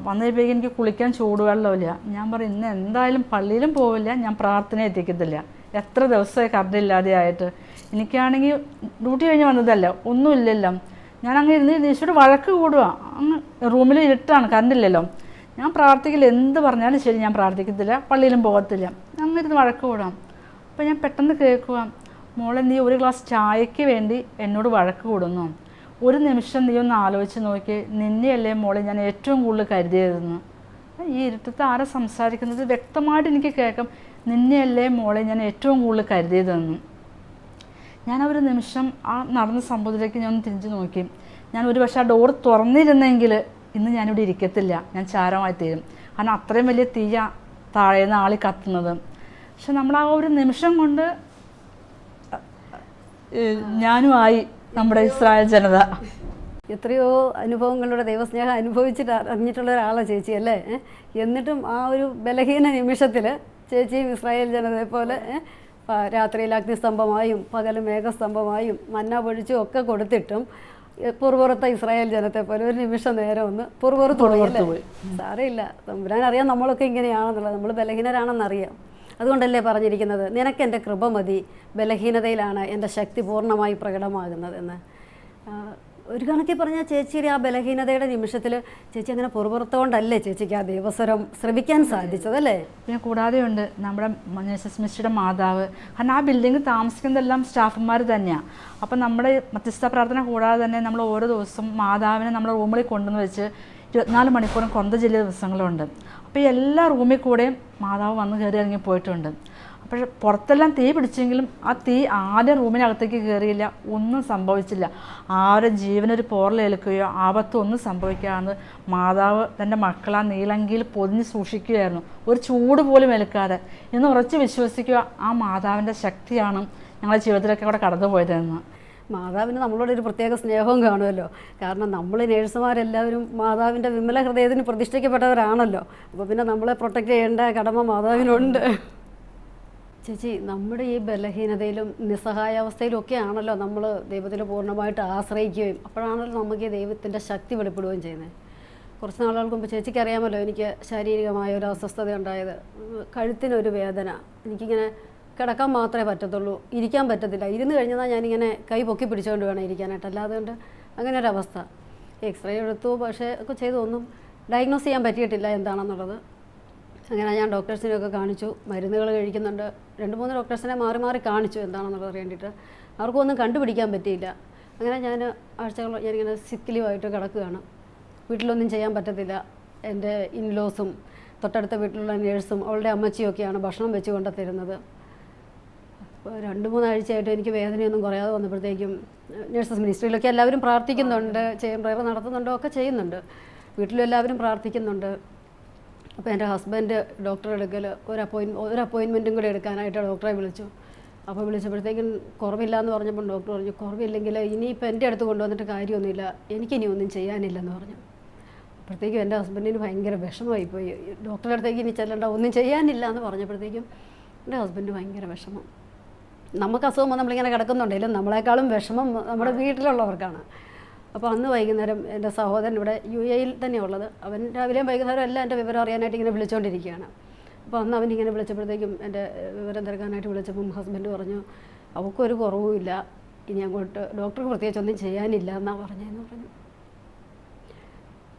Speaker 3: വന്നപ്പോഴേക്കും എനിക്ക് കുളിക്കാൻ ചൂടുവെള്ളമില്ല ഞാൻ പറയും ഇന്ന് എന്തായാലും പള്ളിയിലും പോവില്ല. ഞാൻ പ്രാർത്ഥന എത്തിക്കത്തില്ല. എത്ര ദിവസമായി കറണ്ട് ഇല്ലാതെ ആയിട്ട്. എനിക്കാണെങ്കിൽ ഡ്യൂട്ടി കഴിഞ്ഞ് വന്നതല്ല ഒന്നുമില്ലല്ലോ ഞാൻ അങ്ങ് ഇരുന്ന് ഈശോട് വഴക്ക് കൂടുക അങ്ങ് റൂമിൽ ഇരുട്ടാണ് കറണ്ട് ഇല്ലല്ലോ. ഞാൻ പ്രാർത്ഥിക്കില്ല. എന്ത് പറഞ്ഞാലും ശരി ഞാൻ പ്രാർത്ഥിക്കത്തില്ല. പള്ളിയിലും പോകത്തില്ല. അങ്ങനെ ഇരുന്ന് വഴക്ക് കൂടാം അപ്പോൾ ഞാൻ പെട്ടെന്ന് കേൾക്കുക മോളെ നീ ഒരു ഗ്ലാസ് ചായയ്ക്ക് വേണ്ടി എന്നോട് വഴക്ക് കൂടുന്നു. ഒരു നിമിഷം നീ ഒന്ന് ആലോചിച്ച് നോക്കി. നിന്നെയല്ലേ മോളെ ഞാൻ ഏറ്റവും കൂടുതൽ കരുതിയതെന്ന്. ഈ ഇരുട്ടത്ത് ആരാ സംസാരിക്കുന്നത്? വ്യക്തമായിട്ട് എനിക്ക് കേൾക്കാം. നിന്നെയല്ലേ മോളെ ഞാൻ ഏറ്റവും കൂടുതൽ കരുതിയതെന്ന്. ഞാൻ ഒരു നിമിഷം ആ നടന്ന സംഭവത്തിലേക്ക് ഞാൻ ഒന്ന് തിരിഞ്ഞു നോക്കി. ഞാൻ ഒരു പക്ഷേ ആ ഡോർ തുറന്നിരുന്നെങ്കിൽ ഇന്ന് ഞാനിവിടെ ഇരിക്കത്തില്ല. ഞാൻ ചാരമായി തീരും. കാരണം അത്രയും വലിയ തീയ താഴേന്ന് ആളി കത്തുന്നത്. പക്ഷെ നമ്മൾ ആ ഒരു നിമിഷം കൊണ്ട് ഞാനുമായി നമ്മുടെ ഇസ്രായേൽ ജനത.
Speaker 2: എത്രയോ അനുഭവങ്ങളുടെ ദൈവസ്നേഹം അനുഭവിച്ചിട്ട് അറിഞ്ഞിട്ടുള്ള ഒരാളാണ് ചേച്ചി അല്ലേ? എന്നിട്ടും ആ ഒരു ബലഹീന നിമിഷത്തിൽ ചേച്ചിയും ഇസ്രായേൽ ജനതയെ പോലെ രാത്രിയിൽ അഗ്നിസ്തംഭമായും പകൽ മേഘസ്തംഭമായും മന്ന പൊഴിച്ചും ഒക്കെ കൊടുത്തിട്ടും പുറപുറത്തെ ഇസ്രായേൽ ജനത്തെ പോലെ ഒരു നിമിഷം നേരം ഒന്ന് പുറപുറത്ത് പോയി. സാരമില്ല. തമ്പുരാൻ അറിയാം നമ്മളൊക്കെ ഇങ്ങനെയാണെന്നുള്ളത്. നമ്മൾ ബലഹീനരാണെന്നറിയാം. അതുകൊണ്ടല്ലേ പറഞ്ഞിരിക്കുന്നത്? നിനക്ക് എന്റെ കൃപ മതി. ബലഹീനതയിലാണ് എന്റെ ശക്തി പൂർണമായി പ്രകടമാകുന്നത് എന്ന്. ഒരു കണക്കിൽ പറഞ്ഞാൽ ചേച്ചിയുടെ ആ ബലഹീനതയുടെ നിമിഷത്തിൽ ചേച്ചി അങ്ങനെ പുറപുറത്തുകൊണ്ടല്ലേ ചേച്ചിക്ക് ആ ദൈവസ്വരം ശ്രമിക്കാൻ സാധിച്ചതല്ലേ?
Speaker 3: പിന്നെ കൂടാതെ ഉണ്ട് നമ്മുടെ മിസ്സസ് മിസ്റ്റിയുടെ മാതാവ്. കാരണം ആ ബിൽഡിംഗ് താമസിക്കുന്നതെല്ലാം സ്റ്റാഫുമാർ തന്നെയാണ് അപ്പം നമ്മുടെ മധ്യസ്ഥ പ്രാർത്ഥന കൂടാതെ തന്നെ നമ്മൾ ഓരോ ദിവസം മാതാവിനെ നമ്മുടെ റൂമിൽ കൊണ്ടുവന്ന് വെച്ച് ഇരുപത്തിനാല് മണിക്കൂറും കൊന്ത ജില്ല ദിവസങ്ങളുണ്ട്. അപ്പോൾ എല്ലാ റൂമിൽ കൂടെയും മാതാവ് വന്ന് കയറി ഇറങ്ങി പോയിട്ടുണ്ട്. അപ്പോൾ പുറത്തെല്ലാം തീ പിടിച്ചെങ്കിലും ആ തീ ആദ്യം റൂമിനകത്തേക്ക് കയറിയില്ല. ഒന്നും സംഭവിച്ചില്ല. ആരുടെ ജീവനൊരു പോറലേൽക്കുകയോ ആപത്തൊന്നും സംഭവിക്കാതെ മാതാവ് തന്റെ മക്കളെ ആ നീലങ്കിയിൽ പൊതിഞ്ഞ് സൂക്ഷിക്കുകയായിരുന്നു. ഒരു ചൂട് പോലും ഏൽക്കാതെ. എന്ന് ഉറച്ച് വിശ്വസിക്കുക ആ മാതാവിന്റെ ശക്തിയാണ് ഞങ്ങളുടെ ജീവിതത്തിലൊക്കെ അവിടെ കടന്നു പോയതെന്ന്
Speaker 2: മാതാവിന് നമ്മളോട് ഒരു പ്രത്യേക സ്നേഹവും കാണുമല്ലോ. കാരണം നമ്മൾ നേഴ്സുമാരെല്ലാവരും മാതാവിന്റെ വിമല ഹൃദയത്തിന് പ്രതിഷ്ഠിക്കപ്പെട്ടവരാണല്ലോ. അപ്പോൾ പിന്നെ നമ്മളെ പ്രൊട്ടക്റ്റ് ചെയ്യേണ്ട കടമ മാതാവിനുണ്ട്. ചേച്ചി നമ്മുടെ ഈ ബലഹീനതയിലും നിസ്സഹായാവസ്ഥയിലും ഒക്കെ ആണല്ലോ നമ്മൾ ദൈവത്തിൽ പൂർണമായിട്ട് ആശ്രയിക്കുകയും അപ്പോഴാണല്ലോ നമുക്ക് ഈ ദൈവത്തിന്റെ ശക്തി വെളിപ്പെടുകയും ചെയ്യുന്നത് കുറച്ച് നാളുകൾക്ക് മുമ്പ് ചേച്ചിക്ക് അറിയാമല്ലോ എനിക്ക് ശാരീരികമായ ഒരു അസ്വസ്ഥത ഉണ്ടായത് കഴുത്തിനൊരു വേദന. എനിക്കിങ്ങനെ കിടക്കാൻ മാത്രമേ പറ്റത്തുള്ളൂ ഇരിക്കാൻ പറ്റത്തില്ല. ഇരുന്ന് കഴിഞ്ഞാൽ ഞാനിങ്ങനെ കൈ പൊക്കി പിടിച്ചുകൊണ്ട് വേണം ഇരിക്കാനായിട്ട്. അല്ലാതെ കൊണ്ട് അങ്ങനെ ഒരു അവസ്ഥ. എക്സ്റേ എടുത്തു പക്ഷേ ഒക്കെ ചെയ്തു. ഒന്നും ഡയഗ്നോസ് ചെയ്യാൻ പറ്റിയിട്ടില്ല എന്താണെന്നുള്ളത്. അങ്ങനെ ഞാൻ ഡോക്ടേഴ്സിനെയൊക്കെ കാണിച്ചു. മരുന്നുകൾ കഴിക്കുന്നുണ്ട്. രണ്ട് മൂന്ന് ഡോക്ടേഴ്സിനെ മാറി മാറി കാണിച്ചു എന്താണെന്നുള്ളത് അറിയേണ്ടിയിട്ട് അവർക്കൊന്നും കണ്ടുപിടിക്കാൻ പറ്റിയില്ല. അങ്ങനെ ഞാൻ ആഴ്ചകൾ ഞാനിങ്ങനെ സിക്കിലുമായിട്ട് കിടക്കുകയാണ്. വീട്ടിലൊന്നും ചെയ്യാൻ പറ്റത്തില്ല. എന്റെ ഇൻലോസും തൊട്ടടുത്ത വീട്ടിലുള്ള നേഴ്സും അവളുടെ അമ്മച്ചിയൊക്കെയാണ് ഭക്ഷണം വെച്ച് കൊണ്ടു തരുന്നത് അപ്പോൾ രണ്ട് മൂന്നാഴ്ചയായിട്ട് എനിക്ക് വേദനയൊന്നും കുറയാതെ വന്നപ്പോഴത്തേക്കും നഴ്സസ് മിനിസ്ട്രിയിലൊക്കെ എല്ലാവരും പ്രാർത്ഥിക്കുന്നുണ്ട് ചെയ്യും പ്രയർ നടത്തുന്നുണ്ടോ ഒക്കെ ചെയ്യുന്നുണ്ട്. വീട്ടിലും എല്ലാവരും പ്രാർത്ഥിക്കുന്നുണ്ട്. അപ്പോൾ എന്റെ ഹസ്ബൻഡ് ഡോക്ടർ എടുക്കൽ ഒരു അപ്പോയിന്റ് ഒരു അപ്പോയിൻമെന്റും കൂടി എടുക്കാനായിട്ട് ഡോക്ടറെ വിളിച്ചു. അപ്പോൾ വിളിച്ചപ്പോഴത്തേക്കും കുറവില്ല എന്ന് പറഞ്ഞപ്പോൾ ഡോക്ടർ പറഞ്ഞു കുറവില്ലെങ്കിൽ ഇനിയിപ്പോൾ എന്റെ അടുത്ത് കൊണ്ടുവന്നിട്ട് കാര്യമൊന്നുമില്ല എനിക്കിനി ഒന്നും ചെയ്യാനില്ലെന്ന് പറഞ്ഞു. അപ്പോഴത്തേക്കും എന്റെ ഹസ്ബൻഡിന് ഭയങ്കര വിഷമമായി പോയി. ഡോക്ടറുടെ അടുത്തേക്ക് ഇനി ചെല്ലണ്ട ഒന്നും ചെയ്യാനില്ല എന്ന് പറഞ്ഞപ്പോഴത്തേക്കും എന്റെ ഹസ്ബൻഡ് ഭയങ്കര വിഷമം. നമുക്ക് അസുഖം വന്ന് നമ്മളിങ്ങനെ കിടക്കുന്നുണ്ടെങ്കിലും നമ്മളെക്കാളും വിഷമം നമ്മുടെ വീട്ടിലുള്ളവർക്കാണ്. അപ്പോൾ അന്ന് വൈകുന്നേരം എന്റെ സഹോദരൻ ഇവിടെ യു എയിൽ തന്നെയുള്ളത് ഉള്ളത്. അവൻ രാവിലെയും വൈകുന്നേരം എല്ലാം എന്റെ വിവരം അറിയാനായിട്ട് ഇങ്ങനെ വിളിച്ചുകൊണ്ടിരിക്കുകയാണ് അപ്പോൾ അന്ന് അവൻ ഇങ്ങനെ വിളിച്ചപ്പോഴത്തേക്കും എന്റെ വിവരം തിരക്കാനായിട്ട് വിളിച്ചപ്പം ഹസ്ബൻഡ് പറഞ്ഞു അവൾക്കൊരു കുറവുമില്ല ഇനി അങ്ങോട്ട് ഡോക്ടർക്ക് പ്രത്യേകിച്ച് ഒന്നും ചെയ്യാനില്ല എന്നാണ് പറഞ്ഞതെന്ന് പറഞ്ഞു.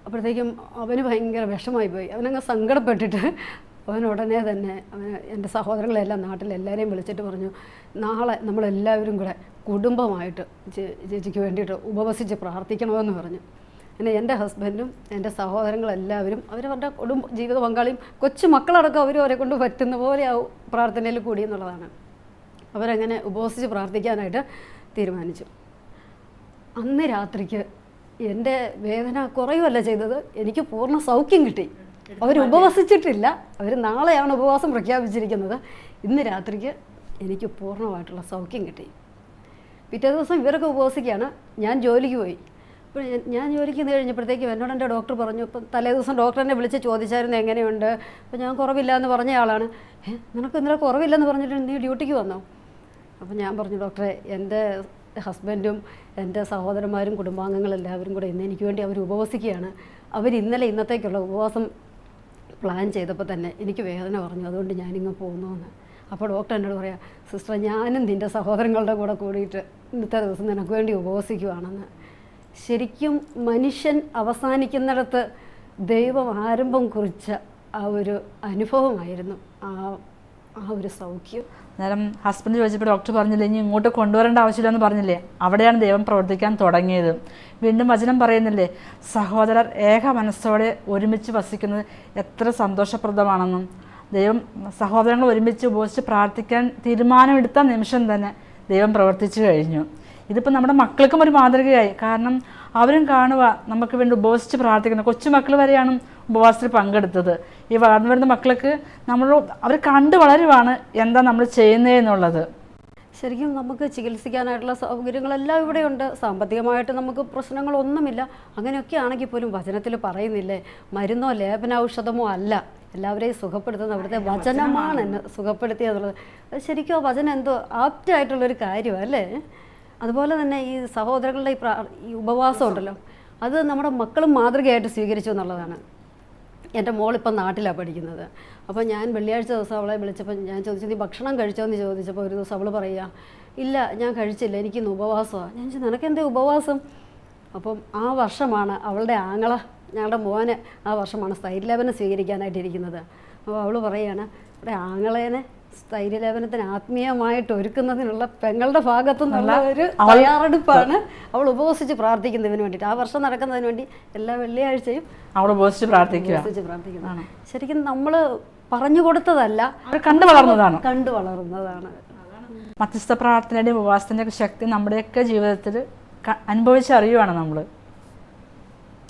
Speaker 2: അപ്പോഴത്തേക്കും അവന് ഭയങ്കര വിഷമായി പോയി. അവനങ്ങ് സങ്കടപ്പെട്ടിട്ട് അവൻ ഉടനെ തന്നെ അവൻ എന്റെ സഹോദരങ്ങളെല്ലാം നാട്ടിലെല്ലാവരെയും വിളിച്ചിട്ട് പറഞ്ഞു നാളെ നമ്മളെല്ലാവരും കൂടെ കുടുംബമായിട്ട് ചേച്ചിക്ക് വേണ്ടിയിട്ട് ഉപവസിച്ച് പ്രാർത്ഥിക്കണമെന്ന് പറഞ്ഞു. പിന്നെ എന്റെ ഹസ്ബൻഡും എന്റെ സഹോദരങ്ങളെല്ലാവരും അവരവരുടെ കുടുംബ ജീവിത പങ്കാളിയും കൊച്ചു മക്കളടക്കം അവരും അവരെ കൊണ്ട് പറ്റുന്ന പോലെ ആ പ്രാർത്ഥനയിൽ കൂടി എന്നുള്ളതാണ്. അവരങ്ങനെ ഉപവസിച്ച് പ്രാർത്ഥിക്കാനായിട്ട് തീരുമാനിച്ചു. അന്ന് രാത്രിക്ക് എന്റെ വേദന കുറയുമല്ല ചെയ്തത് എനിക്ക് പൂർണ സൗഖ്യം കിട്ടി. അവർ ഉപവസിച്ചിട്ടില്ല. അവർ നാളെയാണ് ഉപവാസം പ്രഖ്യാപിച്ചിരിക്കുന്നത്. ഇന്ന് രാത്രിക്ക് എനിക്ക് പൂർണമായിട്ടുള്ള സൗഖ്യം കിട്ടി. പിറ്റേ ദിവസം ഇവരൊക്കെ ഉപവസിക്കുകയാണ്. ഞാൻ ജോലിക്ക് പോയി. അപ്പോൾ ഞാൻ- ജോലിക്ക് നിന്ന് കഴിഞ്ഞപ്പോഴത്തേക്കും എന്നോട് എന്റെ ഡോക്ടർ പറഞ്ഞു ഇപ്പം തലേ ദിവസം ഡോക്ടറിനെ വിളിച്ച് ചോദിച്ചായിരുന്നു എങ്ങനെയുണ്ട്? അപ്പോൾ ഞാൻ കുറവില്ല എന്ന് പറഞ്ഞ ആളാണ്. ഏ നിനക്ക് ഇന്നലെ കുറവില്ലെന്ന് പറഞ്ഞിട്ട് നീ ഡ്യൂട്ടിക്ക് വന്നോ? അപ്പോൾ ഞാൻ പറഞ്ഞു ഡോക്ടറെ എന്റെ ഹസ്ബൻഡും എന്റെ സഹോദരന്മാരും കുടുംബാംഗങ്ങളെല്ലാവരും കൂടെ ഇന്ന് എനിക്ക് വേണ്ടി അവർ ഉപവസിക്കുകയാണ്. അവർ ഇന്നലെ ഇന്നത്തേക്കുള്ള ഉപവാസം പ്ലാൻ ചെയ്തപ്പോൾ തന്നെ എനിക്ക് വേദന പറഞ്ഞു അതുകൊണ്ട് ഞാനിങ്ങ് പോകുന്നു എന്ന് അപ്പോൾ ഡോക്ടർ എന്നോട് പറയാം സിസ്റ്റർ ഞാനും നിന്റെ സഹോദരങ്ങളുടെ കൂടെ കൂടിയിട്ട് ഇന്നത്തെ ദിവസം നിനക്ക് വേണ്ടി ഉപവസിക്കുവാണെന്ന്. ശരിക്കും മനുഷ്യൻ അവസാനിക്കുന്നിടത്ത് ദൈവം ആരംഭം കുറിച്ച ആ ഒരു അനുഭവമായിരുന്നു ആ ആ ഒരു സൗഖ്യം.
Speaker 3: നേരം ഹസ്ബൻഡ് ചോദിച്ചപ്പോൾ ഡോക്ടർ പറഞ്ഞില്ലേ ഇനി ഇങ്ങോട്ട് കൊണ്ടുവരേണ്ട ആവശ്യമില്ല എന്ന് പറഞ്ഞില്ലേ? അവിടെയാണ് ദൈവം പ്രവർത്തിക്കാൻ തുടങ്ങിയത്. വീണ്ടും വചനം പറയുന്നില്ലേ സഹോദരർ ഏക മനസ്സോടെ ഒരുമിച്ച് വസിക്കുന്നത് എത്ര സന്തോഷപ്രദമാണെന്നും ദൈവം സഹോദരങ്ങൾ ഒരുമിച്ച് ഉപയോഗിച്ച് പ്രാർത്ഥിക്കാൻ തീരുമാനമെടുത്ത നിമിഷം തന്നെ ദൈവം പ്രവർത്തിച്ചു കഴിഞ്ഞു. ഇതിപ്പോൾ നമ്മുടെ മക്കൾക്കും ഒരു മാതൃകയായി. കാരണം അവരും കാണുക നമുക്ക് വേണ്ടി ഉപവസിച്ച് പ്രാർത്ഥിക്കുന്ന കൊച്ചുമക്കൾ വരെയാണ് ഉപവാസത്തിൽ പങ്കെടുത്തത്. ഈ വളർന്നു വരുന്ന മക്കൾക്ക് നമ്മൾ അവർ കണ്ടു വളരുവാണ് എന്താ നമ്മൾ ചെയ്യുന്നതെന്നുള്ളത്
Speaker 2: ശരിക്കും നമുക്ക് ചികിത്സിക്കാനായിട്ടുള്ള സൗകര്യങ്ങളെല്ലാം ഇവിടെയുണ്ട്. സാമ്പത്തികമായിട്ട് നമുക്ക് പ്രശ്നങ്ങളൊന്നുമില്ല. അങ്ങനെയൊക്കെ ആണെങ്കിൽ പോലും വചനത്തിൽ പറയുന്നില്ലേ? മരുന്നോ ലേപനൌഷധമോ അല്ല. എല്ലാവരെയും സുഖപ്പെടുത്തുന്ന അവിടുത്തെ വചനമാണ് എന്നെ സുഖപ്പെടുത്തിയെന്നുള്ളത് ശരിക്കും ആ വചനം എന്തോ ആപ്റ്റായിട്ടുള്ളൊരു കാര്യമാണ് അല്ലേ? അതുപോലെ തന്നെ ഈ സഹോദരങ്ങളുടെ ഈ പ്രാ ഈ ഉപവാസം ഉണ്ടല്ലോ അത് നമ്മുടെ മക്കളും മാതൃകയായിട്ട് സ്വീകരിച്ചു എന്നുള്ളതാണ്. എന്റെ മോളിപ്പം നാട്ടിലാണ് പഠിക്കുന്നത്. അപ്പോൾ ഞാൻ വെള്ളിയാഴ്ച ദിവസം അവളെ വിളിച്ചപ്പോൾ ഞാൻ ചോദിച്ചു നീ ഭക്ഷണം കഴിച്ചോ? എന്ന് ചോദിച്ചപ്പോൾ ഒരു ദിവസം അവൾ പറയുക ഇല്ല ഞാൻ കഴിച്ചില്ല എനിക്കിന്ന് ഉപവാസമാണ്. ഞാൻ ചോദിച്ചു നിനക്കെന്തേ ഉപവാസം? അപ്പം ആ വർഷമാണ് അവളുടെ ആങ്ങള ഞങ്ങളുടെ മോന് ആ വർഷമാണ് സ്ഥൈര്യലേപനം സ്വീകരിക്കാനായിട്ടിരിക്കുന്നത്. അപ്പോൾ അവൾ പറയുകയാണ് ഇവിടെ ആങ്ങളേനെ സ്ഥൈര്യലേപനത്തിന് ആത്മീയമായിട്ട് ഒരുക്കുന്നതിനുള്ള പെങ്ങളുടെ ഭാഗത്തു നിന്നുള്ള ഒരു തയ്യാറെടുപ്പാണ്. അവൾ ഉപവസിച്ച് പ്രാർത്ഥിക്കുന്നതിന് വേണ്ടിയിട്ട്. ആ വർഷം നടക്കുന്നതിന് വേണ്ടി എല്ലാ വെള്ളിയാഴ്ചയും
Speaker 3: അവൾ ഉപവസിച്ച് പ്രാർത്ഥിക്കുക.
Speaker 2: ഉപവസിച്ച് പ്രാർത്ഥിക്കുന്നത് ശരിക്കും നമ്മൾ പറഞ്ഞു കൊടുത്തതല്ല.
Speaker 3: കണ്ടു വളർന്നതാണ്.
Speaker 2: കണ്ടു വളർന്നതാണ്.
Speaker 3: മധ്യസ്ഥ പ്രാർത്ഥനയുടെയും ഉപവാസത്തിന്റെ ശക്തി നമ്മുടെയൊക്കെ ജീവിതത്തിൽ അനുഭവിച്ചറിയുവാണ് നമ്മൾ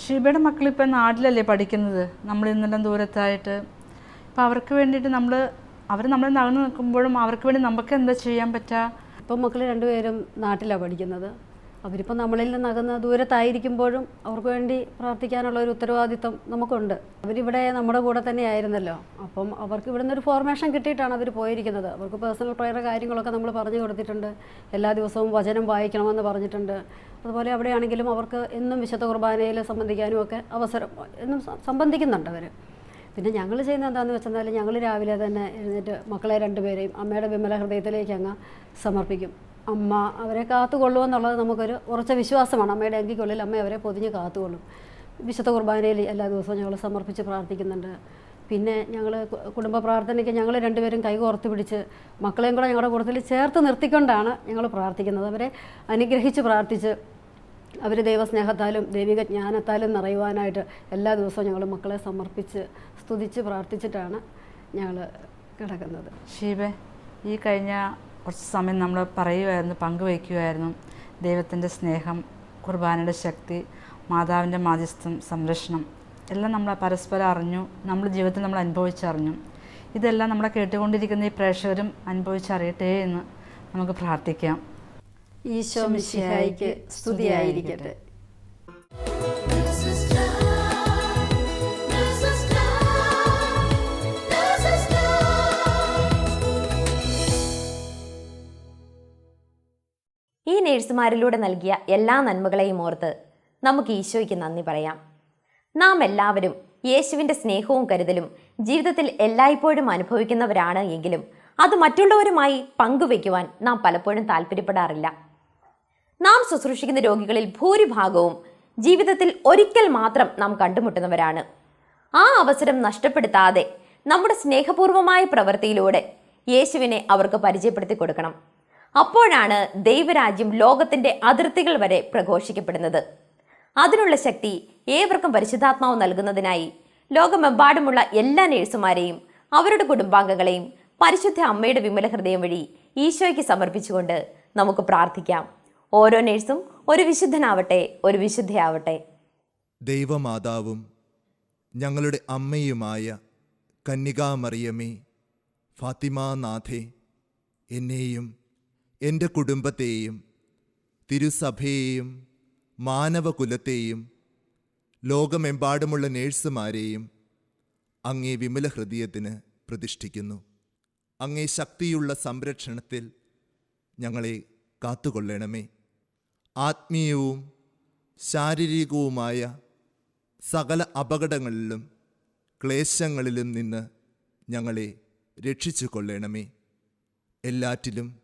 Speaker 3: ഷീബയുടെ മക്കളിപ്പോൾ നാട്ടിലല്ലേ പഠിക്കുന്നത്? നമ്മൾ ഇന്നെല്ലാം ദൂരത്തായിട്ട്. അപ്പോൾ അവർക്ക് വേണ്ടിയിട്ട് നമ്മൾ അവർ നമ്മളെ നടന്നു നിൽക്കുമ്പോഴും അവർക്ക് വേണ്ടി നമുക്ക് എന്താ ചെയ്യാൻ പറ്റുക
Speaker 2: ഇപ്പം മക്കൾ രണ്ടുപേരും നാട്ടിലാണ് പഠിക്കുന്നത്. അവരിപ്പോൾ നമ്മളിൽ നിന്ന് അകന്ന് ദൂരത്തായിരിക്കുമ്പോഴും അവർക്ക് വേണ്ടി പ്രാർത്ഥിക്കാനുള്ള ഒരു ഉത്തരവാദിത്വം നമുക്കുണ്ട്. അവരിവിടെ നമ്മുടെ കൂടെ തന്നെ ആയിരുന്നല്ലോ അപ്പം അവർക്ക് ഇവിടെ ഒരു ഫോർമേഷൻ കിട്ടിയിട്ടാണ് അവർ പോയിരിക്കുന്നത്. അവർക്ക് പേഴ്സണൽ പ്രയർ കാര്യങ്ങളൊക്കെ നമ്മൾ പറഞ്ഞു കൊടുത്തിട്ടുണ്ട്. എല്ലാ ദിവസവും വചനം വായിക്കണമെന്ന് പറഞ്ഞിട്ടുണ്ട്. അതുപോലെ അവിടെയാണെങ്കിലും അവർക്ക് എന്നും വിശുദ്ധ കുർബാനയിൽ സംബന്ധിക്കാനും ഒക്കെ അവസരം എന്നും സംബന്ധിക്കുന്നുണ്ട് അവർ പിന്നെ ഞങ്ങൾ ചെയ്യുന്ന എന്താണെന്ന് വെച്ചാൽ ഞങ്ങൾ രാവിലെ തന്നെ എഴുന്നേറ്റ് മക്കളെ രണ്ടുപേരെയും അമ്മയുടെ വിമല ഹൃദയത്തിലേക്ക് അങ്ങ് സമർപ്പിക്കും. അമ്മ അവരെ കാത്തുകൊള്ളുമെന്നുള്ളത് നമുക്കൊരു ഉറച്ച വിശ്വാസമാണ്. അമ്മയുടെ അങ്കിക്കുള്ളിൽ അമ്മ അവരെ പൊതിഞ്ഞ് കാത്തുകൊള്ളും. വിശുദ്ധ കുർബാനയിൽ എല്ലാ ദിവസവും ഞങ്ങൾ സമർപ്പിച്ച് പ്രാർത്ഥിക്കുന്നുണ്ട്. പിന്നെ ഞങ്ങൾ കുടുംബ പ്രാർത്ഥനയ്ക്ക് ഞങ്ങൾ രണ്ടുപേരും കൈകോർത്ത് പിടിച്ച് മക്കളെയും കൂടെ ഞങ്ങളുടെ കൂട്ടത്തിൽ ചേർത്ത് നിർത്തിക്കൊണ്ടാണ് ഞങ്ങൾ പ്രാർത്ഥിക്കുന്നത്. അവരെ അനുഗ്രഹിച്ച് പ്രാർത്ഥിച്ച് അവർ ദൈവസ്നേഹത്താലും ദൈവിക ജ്ഞാനത്താലും നിറയുവാനായിട്ട് എല്ലാ ദിവസവും ഞങ്ങൾ മക്കളെ സമർപ്പിച്ച് സ്തുതിച്ച് പ്രാർത്ഥിച്ചിട്ടാണ് ഞങ്ങൾ കിടക്കുന്നത്.
Speaker 3: ഷീബെ ഈ കഴിഞ്ഞ കുറച്ച് സമയം നമ്മൾ പറയുമായിരുന്നു പങ്കുവയ്ക്കുമായിരുന്നു ദൈവത്തിന്റെ സ്നേഹം കുർബാനയുടെ ശക്തി മാതാവിന്റെ മാധ്യസ്ഥം സംരക്ഷണം. എല്ലാം നമ്മൾ പരസ്പരം അറിഞ്ഞു നമ്മൾ ജീവിതത്തിൽ നമ്മൾ അനുഭവിച്ചറിഞ്ഞു. ഇതെല്ലാം നമ്മളെ കേട്ടുകൊണ്ടിരിക്കുന്ന ഈ പ്രേക്ഷകരും അനുഭവിച്ചറിയട്ടെ എന്ന് നമുക്ക് പ്രാർത്ഥിക്കാം.
Speaker 2: ഈശോ മിശിഹായിക്ക് സ്തുതിയായിരിക്കട്ടെ.
Speaker 1: നേഴ്സുമാരിലൂടെ നൽകിയ എല്ലാ നന്മകളെയും ഓർത്ത് നമുക്ക് ഈശോയ്ക്ക് നന്ദി പറയാം. നാം എല്ലാവരും യേശുവിന്റെ സ്നേഹവും കരുതലും ജീവിതത്തിൽ എല്ലായ്പ്പോഴും അനുഭവിക്കുന്നവരാണ് എങ്കിലും അത് മറ്റുള്ളവരുമായി പങ്കുവയ്ക്കുവാൻ നാം പലപ്പോഴും താല്പര്യപ്പെടാറില്ല. നാം ശുശ്രൂഷിക്കുന്ന രോഗികളിൽ ഭൂരിഭാഗവും ജീവിതത്തിൽ ഒരിക്കൽ മാത്രം നാം കണ്ടുമുട്ടുന്നവരാണ്. ആ അവസരം നഷ്ടപ്പെടുത്താതെ നമ്മുടെ സ്നേഹപൂർവമായ പ്രവൃത്തിയിലൂടെ യേശുവിനെ അവർക്ക് പരിചയപ്പെടുത്തി കൊടുക്കണം. അപ്പോഴാണ് ദൈവരാജ്യം ലോകത്തിന്റെ അതിർത്തികൾ വരെ പ്രഘോഷിക്കപ്പെടുന്നത്. അതിനുള്ള ശക്തി ഏവർക്കും പരിശുദ്ധാത്മാവ് നൽകുന്നതിനായി ലോകമെമ്പാടുമുള്ള എല്ലാ നേഴ്സുമാരെയും അവരുടെ കുടുംബാംഗങ്ങളെയും പരിശുദ്ധ അമ്മയുടെ വിമല ഹൃദയം വഴി ഈശോയ്ക്ക് സമർപ്പിച്ചുകൊണ്ട് നമുക്ക് പ്രാർത്ഥിക്കാം. ഓരോ നേഴ്സും ഒരു വിശുദ്ധനാവട്ടെ ഒരു വിശുദ്ധയാവട്ടെ.
Speaker 4: ദൈവമാതാവും ഞങ്ങളുടെ അമ്മയുമായ കന്യകാമറിയമേ ഫാത്തിമാനാഥേ എന്നെയും എന്റെ കുടുംബത്തെയും തിരുസഭയെയും മാനവകുലത്തെയും ലോകമെമ്പാടുമുള്ള നേഴ്സുമാരെയും അങ്ങേ വിമല ഹൃദയത്തിന് പ്രതിഷ്ഠിക്കുന്നു. അങ്ങേ ശക്തിയുള്ള സംരക്ഷണത്തിൽ ഞങ്ങളെ കാത്തുകൊള്ളണമേ. ആത്മീയവും ശാരീരികവുമായ സകല അപകടങ്ങളിലും ക്ലേശങ്ങളിലും നിന്ന് ഞങ്ങളെ രക്ഷിച്ചു കൊള്ളണമേ എല്ലാറ്റിലും